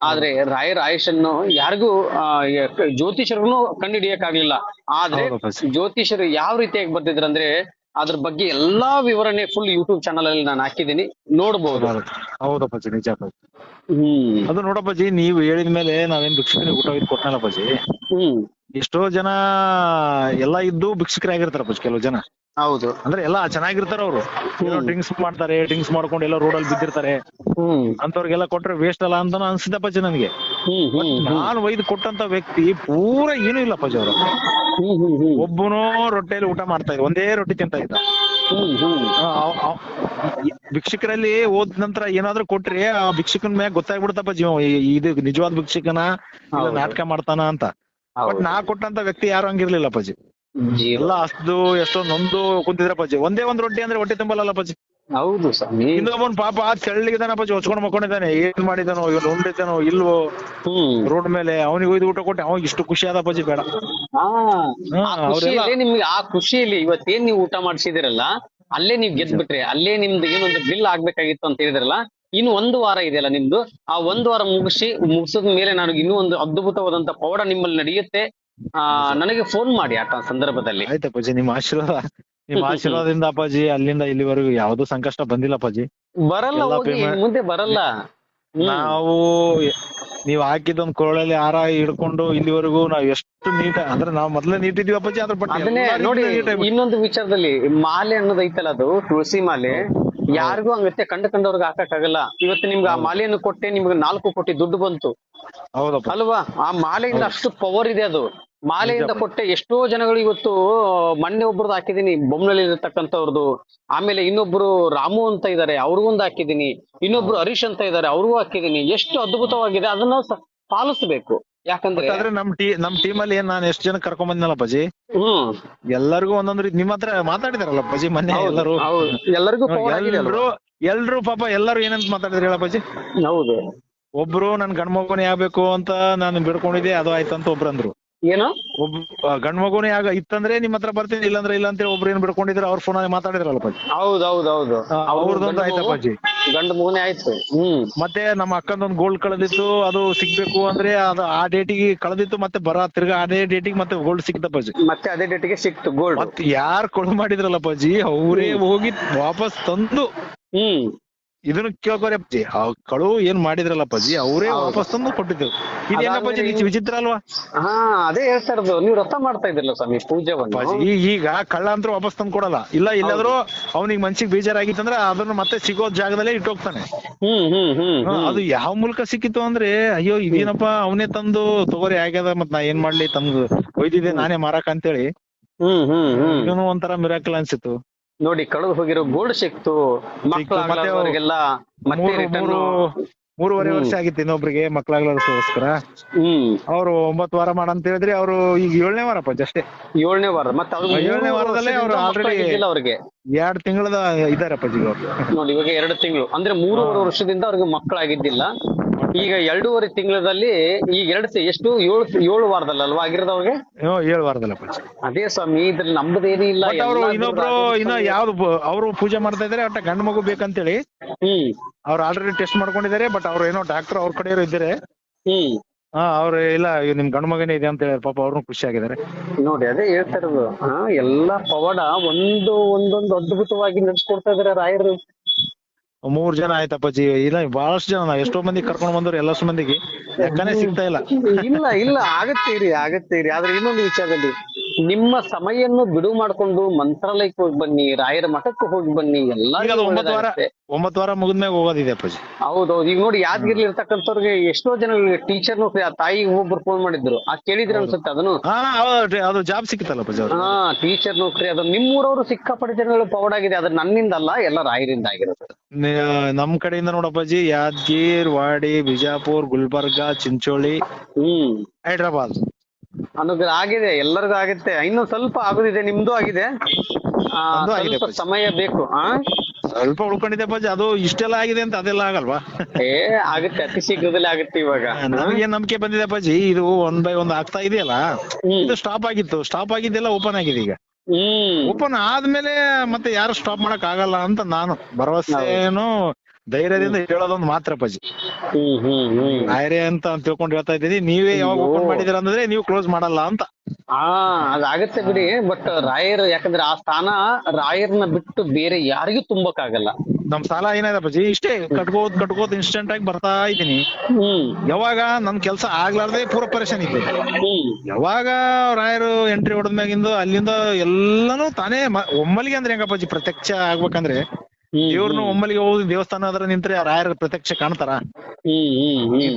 ಆದ್ರೆ ರಾಯರ ಆಯುಷನ್ನು ಯಾರಿಗೂ ಆ, ಯ- ಜ್ಯೋತಿಷರಿಗೂ ಕಂಡುಹಿಡಿಯಕ್ಕಾಗ್ಲಿಲ್ಲ. ಆದ್ರೆ ಜ್ಯೋತಿಷರು ಯಾವ ರೀತಿಯಾಗಿ ಬರ್ತಿದ್ರು ಅಂದ್ರೆ ಅದ್ರ ಬಗ್ಗೆ ಎಲ್ಲಾ ವಿವರಣೆ ಫುಲ್ ಯೂಟ್ಯೂಬ್ ಚಾನಲ್ ಅಲ್ಲಿ ನಾನು ಹಾಕಿದ್ದೀನಿ. ನೋಡಬಹುದು ಹೌದು. ಹೌದಪ್ಪಾಜಿ ನಿಜ ಅಪ್ಪಾಜಿ. ಹ್ಮ್. ಅದು ನೋಡಪ್ಪಾಜಿ ನೀವು ಹೇಳಿದ ಮೇಲೆ ನಾವೇನ್ ಭಿಕ್ಷಕರಿಗೆ ಊಟ ಇದು ಕೊಟ್ಟನಲ್ಲ ಅಪ್ಪಾಜಿ? ಹ್ಮ್. ಎಷ್ಟೋ ಜನ ಎಲ್ಲಾ ಇದ್ದು ಭಿಕ್ಷುಕರಾಗಿರ್ತಾರ ಆಗಿರ್ತಾರಪ್ಪ ಕೆಲವು ಜನ. ಹೌದು. ಅಂದ್ರೆ ಎಲ್ಲಾ ಚೆನ್ನಾಗಿರ್ತಾರ ಅವ್ರು. ಡ್ರಿಂಕ್ಸ್ ಮಾಡ್ತಾರೆ ಡ್ರಿಂಕ್ಸ್ ಮಾಡ್ಕೊಂಡು ಎಲ್ಲ ರೋಡ್ ಅಲ್ಲಿ ಬಿದ್ದಿರ್ತಾರೆ. ಹ್ಮ್. ಅಂತವ್ರಿಗೆಲ್ಲ ಕೊಟ್ರೆ ವೇಸ್ಟ್ ಅಲ್ಲ ಅಂತ ಅನ್ಸಿದಪ್ಪಾಜಿ ನನಗೆ. ನಾನ್ ಒಯ್ದು ಕೊಟ್ಟಂತ ವ್ಯಕ್ತಿ ಪೂರ ಏನೂ ಇಲ್ಲ ಅಪ್ಪಾಜಿ ಅವರು. ಒಬ್ಬನು ರೊಟ್ಟೆಯಲ್ಲಿ ಊಟ ಮಾಡ್ತಾ ಇದ್ದ ಒಂದೇ ರೊಟ್ಟಿ ತಿಂತ ಇದ್ದ. ಭಿಕ್ಷಕರಲ್ಲಿ ಅವ್- ಅವ್- ಭಿಕ್ಷುಕರಲ್ಲಿ ಹೋದ ನಂತರ ಏನಾದ್ರು ಕೊಟ್ರಿ ಆ ಭಿಕ್ಷುಕನ ಮ್ಯಾಗ ಗೊತ್ತಾಗ್ಬಿಡ್ತಪ್ಪ ಜೀವ ಇದು ನಿಜವಾದ ಭಿಕ್ಷಕನ ಇಲ್ಲ ಹೌದು. ನಾಟಕ ಮಾಡ್ತಾನ ಅಂತ. ಬಟ್ ನಾ ಕೊಟ್ಟಂತ ವ್ಯಕ್ತಿ ಯಾರು ಹಂಗಿರ್ಲಿಲ್ಲ ಪಜಿ ಜೀವ. ಎಲ್ಲ ಅಷ್ಟು ಎಷ್ಟೋ ನೊಂದು ಕುಂತಿದ್ರ ಪಜಿ ಒಂದೇ ಒಂದ್ ರೊಟ್ಟಿ ಅಂದ್ರೆ ಹೊಟ್ಟೆ ತುಂಬಲ್ಲ ಅಪ್ಪಾಜಿ ಹೌದು ಸ್ವಾಮಿ. ಇನ್ನೊಬ್ಬನ್ ಪಾಪ ತೆಳ್ಳಿಗಿದಾನ ಅಪ್ಪಾಜಿ ಹೊಚ್ಕೊಂಡ್ ಮಕ್ಕೊಂಡಿದ್ದಾನೆ. ಏನ್ ಮಾಡಿದಾನೋ ಇವನ್ ಉಂಡಿದ್ದಾನೋ ಇಲ್ವೋ ರೋಡ್ ಮೇಲೆ ಅವನಿಗೆ ಒಯ್ದು ಊಟ ಕೊಟ್ಟೆ ಅವಾಗ ಇಷ್ಟು ಖುಷಿ ಆದ ಅಪ್ಪಾಜಿ ಬೇಡ. ನಿಮ್ಗೆ ಆ ಖುಷಿಯಲ್ಲಿ ಇವತ್ತೇನ್ ನೀವು ಊಟ ಮಾಡಿಸಿದಿರಲ್ಲ ಅಲ್ಲೇ ನೀವ್ ಗೆದ್ಬಿಟ್ರಿ ಅಲ್ಲೇ ನಿಮ್ದು ಏನೊಂದು ಬಿಲ್ ಆಗ್ಬೇಕಾಗಿತ್ತು ಅಂತ ಹೇಳಿದ್ರಲ್ಲ ಇನ್ನು ಒಂದು ವಾರ ಇದೆಯಲ್ಲ ನಿಮ್ದು ಆ ಒಂದು ವಾರ ಮುಗಿಸಿ ಮುಗಿಸಿದ ಮೇಲೆ ನನಗೆ ಇನ್ನೂ ಒಂದು ಅದ್ಭುತವಾದಂತ ಪೌಡ ನಿಮ್ಮಲ್ಲಿ ನಡೆಯುತ್ತೆ. ಆ ನನಗೆ ಫೋನ್ ಮಾಡಿ ಆ ಸಂದರ್ಭದಲ್ಲಿ. ಸಂದರ್ಭದಲ್ಲಿ ಆಯ್ತಪ್ಪಾಜಿ ನಿಮ್ಮ ಆಶೀರ್ವಾದ. ನಿಮ್ಮ ಆಶೀರ್ವಾದದಿಂದ ಅಪ್ಪಾಜಿ ಅಲ್ಲಿಂದ ಇಲ್ಲಿವರೆಗೂ ಯಾವ್ದು ಸಂಕಷ್ಟ ಬಂದಿಲ್ಲ ಅಪ್ಪಾಜಿ. ಬರಲ್ಲ ಎಲ್ಲ ಹೋಗಿ payment- ಮುಂದೆ ಬರಲ್ಲ. ಹ್ಮ್. ನಾವು ನೀವ್ ಹಾಕಿದೊಂದ್ ಕೊರಳಲ್ಲಿ ಹಾರ ಹಿಡ್ಕೊಂಡು ಇಲ್ಲಿವರೆಗೂ ನಾವ್ ಎಷ್ಟು ನೀಟ್ ಅಂದ್ರೆ ನಾವ್ ಮೊದ್ಲೇ ನೀಟ್ ಇದೀವಿ ಅಪ್ಪಾಜಿ ಅದ್ರ ಬಟ್ ಅದನ್ನೇ ನೋಡಿ ಇನ್ನೊಂದು ವಿಚಾರದಲ್ಲಿ ಮಾಲೆ ಅನ್ನೋದು ಐತಲ್ಲ ಅದು ತುಳಸಿ ಮಾಲೆ. ಯಾರಿಗೂ ಹಂಗತ್ತೆ ಕಂಡ ಕಂಡವ್ರಿಗೆ ಹಾಕಕ್ಕಾಗಲ್ಲ. ಇವತ್ತು ನಿಮ್ಗೆ ಆ ಮಾಲೆಯನ್ನು ಕೊಟ್ಟೆ ನಿಮ್ಗೆ ನಾಲ್ಕು ಕೋಟಿ ದುಡ್ಡು ಬಂತು. ಹೌದಪ್ಪ. ಅಲ್ವಾ? ಆ ಮಾಲೆಯಿಂದ ಅಷ್ಟು ಪವರ್ ಇದೆ ಅದು. ಮಾಲೆಯಿಂದ ಕೊಟ್ಟೆ ಎಷ್ಟೋ ಜನಗಳು ಇವತ್ತು ಮೊನ್ನೆ ಒಬ್ರದ್ದು ಹಾಕಿದೀನಿ ಬೊಮ್ಮನಲ್ಲಿ ಇರತಕ್ಕಂಥವ್ರದ್ದು. ಆಮೇಲೆ ಇನ್ನೊಬ್ರು ರಾಮು ಅಂತ ಇದ್ದಾರೆ ಅವ್ರಿಗೊಂದು ಹಾಕಿದೀನಿ ಇನ್ನೊಬ್ರು ಹರೀಶ್ ಅಂತ ಇದ್ದಾರೆ ಅವ್ರಿಗೂ ಹಾಕಿದೀನಿ ಎಷ್ಟು ಅದ್ಭುತವಾಗಿದೆ ಅದನ್ನ ಪಾಲಿಸಬೇಕು. ಯಾಕಂದ್ರೆ ಆದ್ರೆ ನಮ್ ಟೀ ನಮ್ ಟೀಮ್ ಅಲ್ಲಿ ನಾನು ಎಷ್ಟು ಜನ ಕರ್ಕೊಂಡ್ ಬಂದಿನಲ್ಲ ಬಜಿ? ಹ್ಮ್. ಎಲ್ಲರಿಗೂ ಒಂದೊಂದ್ ರೀತಿ ನಿಮ್ ಹತ್ರ ಮಾತಾಡಿದಾರಲ್ಲ ಬಜಿ ಮೊನ್ನೆ ಎಲ್ಲರೂ? ಎಲ್ಲರಿಗೂ ಎಲ್ರು ಪಾಪ ಎಲ್ಲರೂ ಏನಂತ ಮಾತಾಡಿದ್ರಿ ಬಜಿ? ಹೌದು. ಒಬ್ರು ನನ್ ಗಂಡ್ ಮಗುನೇ ಆಗ್ಬೇಕು ಅಂತ ನಾನು ಬಿಡ್ಕೊಂಡಿದ್ದೆ ಅದು ಆಯ್ತಂತ ಒಬ್ರು ಅಂದ್ರು. ಏನು? ಗಂಡ್ ಮಗುನೇ ಆಗ ಇತ್ತಂದ್ರೆ ನಿಮ್ ಹತ್ರ ಬರ್ತೀನಿ ಇಲ್ಲಾಂದ್ರೆ ಇಲ್ಲ ಅಂತೇಳಿ ಒಬ್ರು ಏನ್ ಬಿಡ್ಕೊಂಡಿದ್ರೆ ಅವ್ರ ಫೋನ್ ಮಾತಾಡಿದ್ರಲ್ಲ ಪಜ್ಜಿ ಹೌದು ಹೌದು ಹೌದು. ಅವ್ರದ್ದೊಂದು ಆಯ್ತು ಗಂಡು ಮಗುನೇ ಆಯ್ತು. ಹ್ಮ್. ಮತ್ತೆ ನಮ್ಮ ಅಕ್ಕಂದೊಂದು ಗೋಲ್ಡ್ ಕಳೆದಿತ್ತು ಅದು ಸಿಗ್ಬೇಕು ಅಂದ್ರೆ ಅದು ಆ ಡೇಟಿಗೆ ಕಳೆದಿತ್ತು ಮತ್ತೆ ಬರ ತಿರ್ಗಾ ಅದೇ ಡೇಟಿಗೆ ಮತ್ತೆ ಗೋಲ್ಡ್ ಸಿಕ್ತಪ್ಪಾಜಿ ಮತ್ತೆ ಅದೇ ಡೇಟಿಗೆ ಸಿಕ್ತು ಗೋಲ್ಡ್ ಮತ್ ಯಾರ್ ಮಾಡಿದ್ರಲ್ಲ ಪಾಜಿ ಅವರೇ ಹೋಗಿ ವಾಪಸ್ ತಂದು. ಹ್ಮ್. ಇದನ್ನ ಕೇಳ್ಕೋರಿ ಅಪ್ಪಾಜಿ. ಕಳು ಏನ್ ಮಾಡಿದ್ರಲ್ಲಪ್ಪಾಜಿ ಅವರೇ ಹೌದು. ವಾಪಸ್ ತಂದು ಕೊಟ್ಟಿದ್ರು. ಇದೇನಪ್ಪಾಜಿ ನೀಚ್ ವಿಚಿತ್ರ ಅಲ್ವಾ? ಹಾ ಅದೇ ಹೇಳ್ತಾ ಇರೋದು. ನೀವು ರಥ ಮಾಡ್ತಾ ಇದ್ರಲ್ಲ ಸ್ವಾಮಿ ಪೂಜೆ ಅಪ್ಪಾಜಿ ಈಗ ಕಳ್ಳ ಅಂತೂ ವಾಪಸ್ ತಂದು ಕೊಡಲ್ಲ. ಇಲ್ಲ ಇಲ್ಲಾದ್ರೂ ಅವನಿಗೆ ಮನ್ಸಿಗೆ ಬೇಜಾರಾಗಿತ್ತಂದ್ರೆ ಅದನ್ನ ಮತ್ತೆ ಸಿಗೋ ಜಾಗದಲ್ಲೇ ಇಟ್ಟೋಗ್ತಾನೆ. ಹ್ಮ್ ಹ್ಮ್ ಹ್ಮ್ ಹಾ, ಹ್ಮ್. ಅದು ಯಾವ ಮೂಲಕ ಸಿಕ್ಕಿತ್ತು ಅಂದ್ರೆ ಅಯ್ಯೋ ಇದೇನಪ್ಪಾ ಅವನೇ ತಂದು ತಗೋರಿ ಆಗ್ಯದ ಮತ್ ನಾ ಏನ್ ಮಾಡ್ಲಿ ತಂದು ಒಯ್ದಿದ್ದೆ ನಾನೇ ಮಾರಾಕ ಅಂತೇಳಿ. ಹ್ಮ್ ಹ್ಮ್ ಹ್ಮ್. ಇವನು ಒಂಥರ ಮಿರಾಕಲ್ ಅನ್ಸಿತ್ತು. ನೋಡಿ ಕಳೆದು ಹೋಗಿರೋ ಗೋಲ್ಡ್ ಸಿಕ್ತು. ಮಕ್ಕಳಾಗಲಾದವರಿಗೆಲ್ಲ ಮತ್ತೆ ರಿಟರ್ನ್ ಮೂರು ಮೂರುವರೆ. ವರ್ಷ ಆಗಿತ್ತು ಇನ್ನೊಬ್ರಿಗೆ ಮಕ್ಕಳಾಗ್ಲೋಸ್ಕರ ಹ್ಮ್. ಅವ್ರು ಒಂಬತ್ತು ವಾರ ಮಾಡಂತ ಹೇಳಿದ್ರೆ ಅವರು ಈಗ ಏಳನೇ ವಾರಪ್ಪ ಜಸ್ಟ್ ಏಳನೇ ವಾರ. ಮತ್ತೆ ಏಳನೇ ವಾರದಲ್ಲೇ ಅವರು ಆಲ್ರೆಡಿ ಅವ್ರಿಗೆ. ಎರಡ್ ತಿಂಗಳದ ಇದಾರೆ ಅಪ್ಪಾಜಿ ಅವ್ರು. ನೋಡಿ ಇವಾಗ ಎರಡು ತಿಂಗಳು. ಅಂದ್ರೆ ಮೂರುವರೆ ವರ್ಷದಿಂದ ಅವ್ರಿಗೆ ಮಕ್ಕಳಾಗಿದ್ದಿಲ್ಲ. ಈಗ ಎರಡೂವರೆ ತಿಂಗಳಲ್ಲಿ ಈಗ ಎರಡು ಎಷ್ಟು? ಏಳು ಏಳು ವಾರದಲ್ಲ ಅಲ್ವಾ ಆಗಿರೋದು ಅವ್ರಿಗೆ ಏಳು ವಾರದಲ್ಲ ಅದೇ ಸ್ವಾಮಿ ಇದ್ರಲ್ಲಿ ನಂಬದೇನು ಇಲ್ಲ. ಬಟ್ ಅವರು ಎಲ್ಲ ಇನ್ನೊಬ್ರು ಇನ್ನ ಯಾವ್ದು ಅವರು ಪೂಜೆ ಮಾಡ್ತಾ ಇದಾರೆ ಒಟ್ಟ ಗಂಡು ಮಗು ಬೇಕಂತೇಳಿ. ಹ್ಮ್. ಅವ್ರು ಆಲ್ರೆಡಿ ಟೆಸ್ಟ್ ಮಾಡ್ಕೊಂಡಿದ್ದಾರೆ ಬಟ್ ಅವ್ರು ಏನೋ ಡಾಕ್ಟರ್ ಅವ್ರ ಕಡೆಯವರು ಇದ್ದಾರೆ. ಹ್ಮ್. ಹಾ ಅವ್ರು ಇಲ್ಲ ಇವ್ ನಿಮ್ ಗಂಡು ಮಗನೇ ಇದೆ ಅಂತ ಹೇಳಿ ಪಾಪ ಅವ್ರು ಖುಷಿ ಆಗಿದ್ದಾರೆ. ನೋಡಿ ಅದೇ ಹೇಳ್ತಾ ಇರೋದು. ಹಾ ಎಲ್ಲಾ ಪವಾಡ ಒಂದು ಒಂದೊಂದು ಅದ್ಭುತವಾಗಿ ನಡ್ಸ್ಕೊಡ್ತಾ ಇದಾರೆ ರಾಯರು. ಮೂರ್ ಜನ ಆಯ್ತಪ್ಪಾಜಿ. ಇಲ್ಲ, ಬಹಳಷ್ಟು ಜನ ಎಷ್ಟೋ ಮಂದಿ ಕರ್ಕೊಂಡ್ ಬಂದ್ರು ಎಲ್ಲಷ್ಟು ಮಂದಿಗೆ. ಲೆಕ್ಕನೇ ಸಿಗ್ತಾ ಇಲ್ಲ. ಇಲ್ಲ ಇಲ್ಲ, ಆಗತ್ತೆ ಇರಿ ಆಗತ್ತೆ ಇರಿ. ಆದ್ರೆ ಇನ್ನೊಂದು ವಿಚಾರದಲ್ಲಿ ನಿಮ್ಮ ಸಮಯವನ್ನು ಬಿಡು ಮಾಡ್ಕೊಂಡು ಮಂತ್ರಾಲಯಕ್ಕೆ ಹೋಗಿ ಬನ್ನಿ ರಾಯರ ಮಠಕ್ಕೆ ಹೋಗಿ ಬನ್ನಿ ಎಲ್ಲ ಒಂಬತ್ತು ವಾರ ಒಂಬತ್ತು ವಾರ ಮುಗಿದ್ಮ್ಯಾಗ ಹೋಗೋದಿದೆ ಅಪ್ಪಾಜಿ. ಹೌದೌದು. ಈಗ ನೋಡಿ ಯಾದಗಿರಿ ಇರ್ತಕ್ಕಂಥವ್ರಿಗೆ ಎಷ್ಟೋ ಜನ ಟೀಚರ್ ನೌಕರಿ ಆ ತಾಯಿ ಒಬ್ರು ಫೋನ್ ಮಾಡಿದ್ರು. ಆ ಕೇಳಿದ್ರೆ ಅನ್ಸುತ್ತೆ ಅದನ್ನು. ಅದು ಜಾಬ್ ಸಿಕ್ಕಿತಲ್ಲ ಅಪ್ಪಾಜಿ ಹಾ ಟೀಚರ್ ನೌಕರಿ ಅದು ನಿಮ್ಮೂರವರು ಸಿಕ್ಕಾಪಟ್ಟೆ ಜನಗಳು ಪೌಡ್ ಆಗಿದೆ. ಅದು ನನ್ನಿಂದ ಅಲ್ಲ ಎಲ್ಲ ರಾಯರಿಂದ ಆಗಿರುತ್ತೆ ನಮ್ ಕಡೆಯಿಂದ ನೋಡಪ್ಪಾಜಿ ಯಾದಗಿರ್ ವಾಡಿ ಬಿಜಾಪುರ್ ಗುಲ್ಬರ್ಗಾ ಚಿಂಚೋಳಿ ಹ್ಮ್. ಹೈದ್ರಾಬಾದ್. ಅನುಗ್ರಹ ಆಗಿದೆ ಎಲ್ಲರಿಗೂ ಆಗುತ್ತೆ. ಇನ್ನು ಸ್ವಲ್ಪ ಆಗುದಿದೆ ನಿಮ್ದು ಆಗಿದೆ? ಆ, ನಮ್ದು ಆಗಿದೆ ಸ್ವಲ್ಪ. ಸಮಯ ಬೇಕು ಆ? ಸ್ವಲ್ಪ ಉಳ್ಕೊಂಡಿದೆ ಅಪ್ಪಾಜಿ ಅದು ಇಷ್ಟೆಲ್ಲ ಆಗಿದೆ ಅಂತ ಅದೆಲ್ಲ ಆಗಲ್ವಾ? ಏ ಆಗುತ್ತೆ ಅತಿ ಶೀಘ್ರದಲ್ಲಿ ಆಗುತ್ತೆ ಇವಾಗ. ನಮ್ಗೆ ನಂಬಿಕೆ ಬಂದಿದೆ ಬಜ್ಜಿ ಇದು ಒಂದ್ ಬೈ ಒಂದ್ ಆಗ್ತಾ ಇದೆಯಲ್ಲ ಹ್ಮ್. ಇದು ಸ್ಟಾಪ್ ಆಗಿತ್ತು. ಸ್ಟಾಪ್ ಆಗಿದ್ದೆಲ್ಲ ಓಪನ್ ಆಗಿದೆ ಈಗ. ಹ್ಮ್. ಓಪನ್ ಆದ್ಮೇಲೆ ಮತ್ತೆ ಯಾರು ಸ್ಟಾಪ್ ಮಾಡಕ್ ಆಗಲ್ಲ ಅಂತ ನಾನು. ಭರವಸೆನು ಧೈರ್ಯದಿಂದ ಹೇಳೋದೊಂದು ಮಾತ್ರ ಪಜಿ. ಧೈರ್ಯ ಅಂತ ತಿಳ್ಕೊಂಡು ಹೇಳ್ತಾ ಇದ್ದೀನಿ. ನೀವೇ ಯಾವಾಗ ಓಪನ್ ಮಾಡಿದಿರ ಅಂದ್ರೆ ನೀವು ಕ್ಲೋಸ್ ಮಾಡಲ್ಲ ಅಂತ. ಹಾ ಅದಾಗತ್ತೆ ಬಿಡಿ. ಬಟ್ ರಾಯರ್ ಯಾಕಂದ್ರೆ ಆ ಸ್ಥಾನ ರಾಯರ್ನ ಬಿಟ್ಟು ಬೇರೆ ಯಾರಿಗೂ ತುಂಬಕ್ಕಾಗಲ್ಲ. ನಮ್ ಸಾಲ ಏನಾಯ್ತಪ್ಪ ಜಿ ಇಷ್ಟೇ ಕಟ್ಕೋದ್ ಕಟ್ಕೋದ್ ಇನ್ಸ್ಟೆಂಟ್ ಆಗಿ ಬರ್ತಾ ಇದ್ದೀನಿ. ಯಾವಾಗ ನನ್ ಕೆಲ್ಸ ಆಗ್ಲಾರ್ದೆ ಪೂರ ಪರೇಶಾನ್ ಇದ್ದೆ ಯಾವಾಗ ರಾಯರು ಎಂಟ್ರಿ ಹೊಡೆದ್ಮ್ಯಾಗಿಂದ ಅಲ್ಲಿಂದ ಎಲ್ಲಾನು ತಾನೇ ಒಮ್ಮಲಿಗೆ ಅಂದ್ರೆ ಹೆಂಗಪ್ಪಾಜಿ ಪ್ರತ್ಯಕ್ಷ ಆಗ್ಬೇಕಂದ್ರೆ ಹ್ಮ್ ದೇವ್ರನ್ನ ಒಮ್ಮಲಿಗೆ ಹೋಗಿ ದೇವಸ್ಥಾನ ಹತ್ರ ನಿಂತ್ರೆ ರಾಯರ ಪ್ರತ್ಯಕ್ಷ ಕಾಣ್ತಾರ.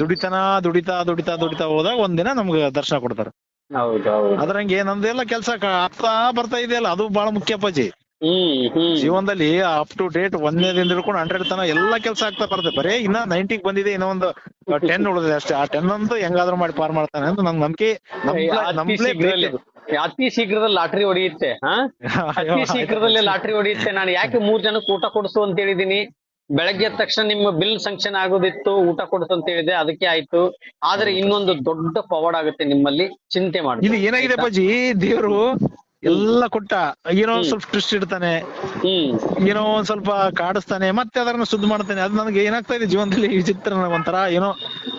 ದುಡಿತನ ದುಡಿತಾ ದುಡಿತಾ ದುಡಿತಾ ಹೋದಾಗ ಒಂದಿನ ನಮ್ಗೆ ದರ್ಶನ ಕೊಡ್ತಾರ. ಅದ್ರಂಗೆ ನಮ್ದೆಲ್ಲ ಕೆಲ್ಸ ಆಗ್ತಾ ಬರ್ತಾ ಇದೆಯಲ್ಲ ಅದು ಬಹಳ ಮುಖ್ಯ ಅಪ್ಪಾಜಿ. ಹ್ಮ್ ಜೀವನದಲ್ಲಿ ಅಪ್ ಟು ಡೇಟ್ ಒಂದನೇ ದಿನ ಹಿಡ್ಕೊಂಡು ಹಂಡ್ರೆಡ್ ತನ ಎಲ್ಲಾ ಕೆಲಸ ಆಗ್ತಾ ಬರ್ತದೆ. ಬರೇ ಇನ್ನ ನೈಂಟಿಗ್ ಬಂದಿದೆ ಇನ್ನೂ ಒಂದು ಟೆನ್ ಉಳಿದಿದೆ ಅಷ್ಟೇ. ಆ ಟೆನ್ ಅಂತೂ ಹೆಂಗಾದ್ರೂ ಮಾಡಿ ಪಾರ್ ಮಾಡ್ತಾನೆ ಅಂತ ನನ್ ನಂಬಿಕೆ ಅತಿ ಶೀಘ್ರದಲ್ಲಿ ಲಾಟ್ರಿ ಹೊಡೆಯುತ್ತೆ ಹಾ? ಅತಿ ಶೀಘ್ರದಲ್ಲಿ ಲಾಟ್ರಿ ಹೊಡೆಯುತ್ತೆ. ನಾನು ಯಾಕೆ ಮೂರ್ ಜನಕ್ಕೆ ಊಟ ಕೊಡಿಸು ಅಂತ ಹೇಳಿದೀನಿ? ಬೆಳಗ್ಗೆ ತಕ್ಷಣ ನಿಮ್ಮ ಬಿಲ್ ಸಂಕ್ಷನ್ ಆಗೋದಿತ್ತು ಊಟ ಕೊಡಿಸು ಅಂತ ಹೇಳಿದೆ ಅದಕ್ಕೆ ಆಯ್ತು. ಆದ್ರೆ ಇನ್ನೊಂದು ದೊಡ್ಡ ಪವಾಡ್ ಆಗುತ್ತೆ ನಿಮ್ಮಲ್ಲಿ ಚಿಂತೆ ಮಾಡಿ ಏನಾಗಿದೆ ಅಪ್ಪಾಜಿ? ದೇವ್ರು ಎಲ್ಲ ಕೊಟ್ಟ. ಏನೋ ಒಂದ್ ಸ್ವಲ್ಪ ಟ್ವಿಸ್ಟ್ ಇಡ್ತಾನೆ. ಏನೋ ಒಂದ್ ಸ್ವಲ್ಪ ಕಾಡಿಸ್ತಾನೆ. ಮತ್ತೆ ಅದನ್ನ ಶುದ್ಧ ಮಾಡ್ತಾನೆ. ಅದು ನನ್ಗೆ ಏನಾಗ್ತಾ ಇದೆ ಜೀವನದಲ್ಲಿ ಈ ನನಗೆ ಒಂಥರ ಏನೋ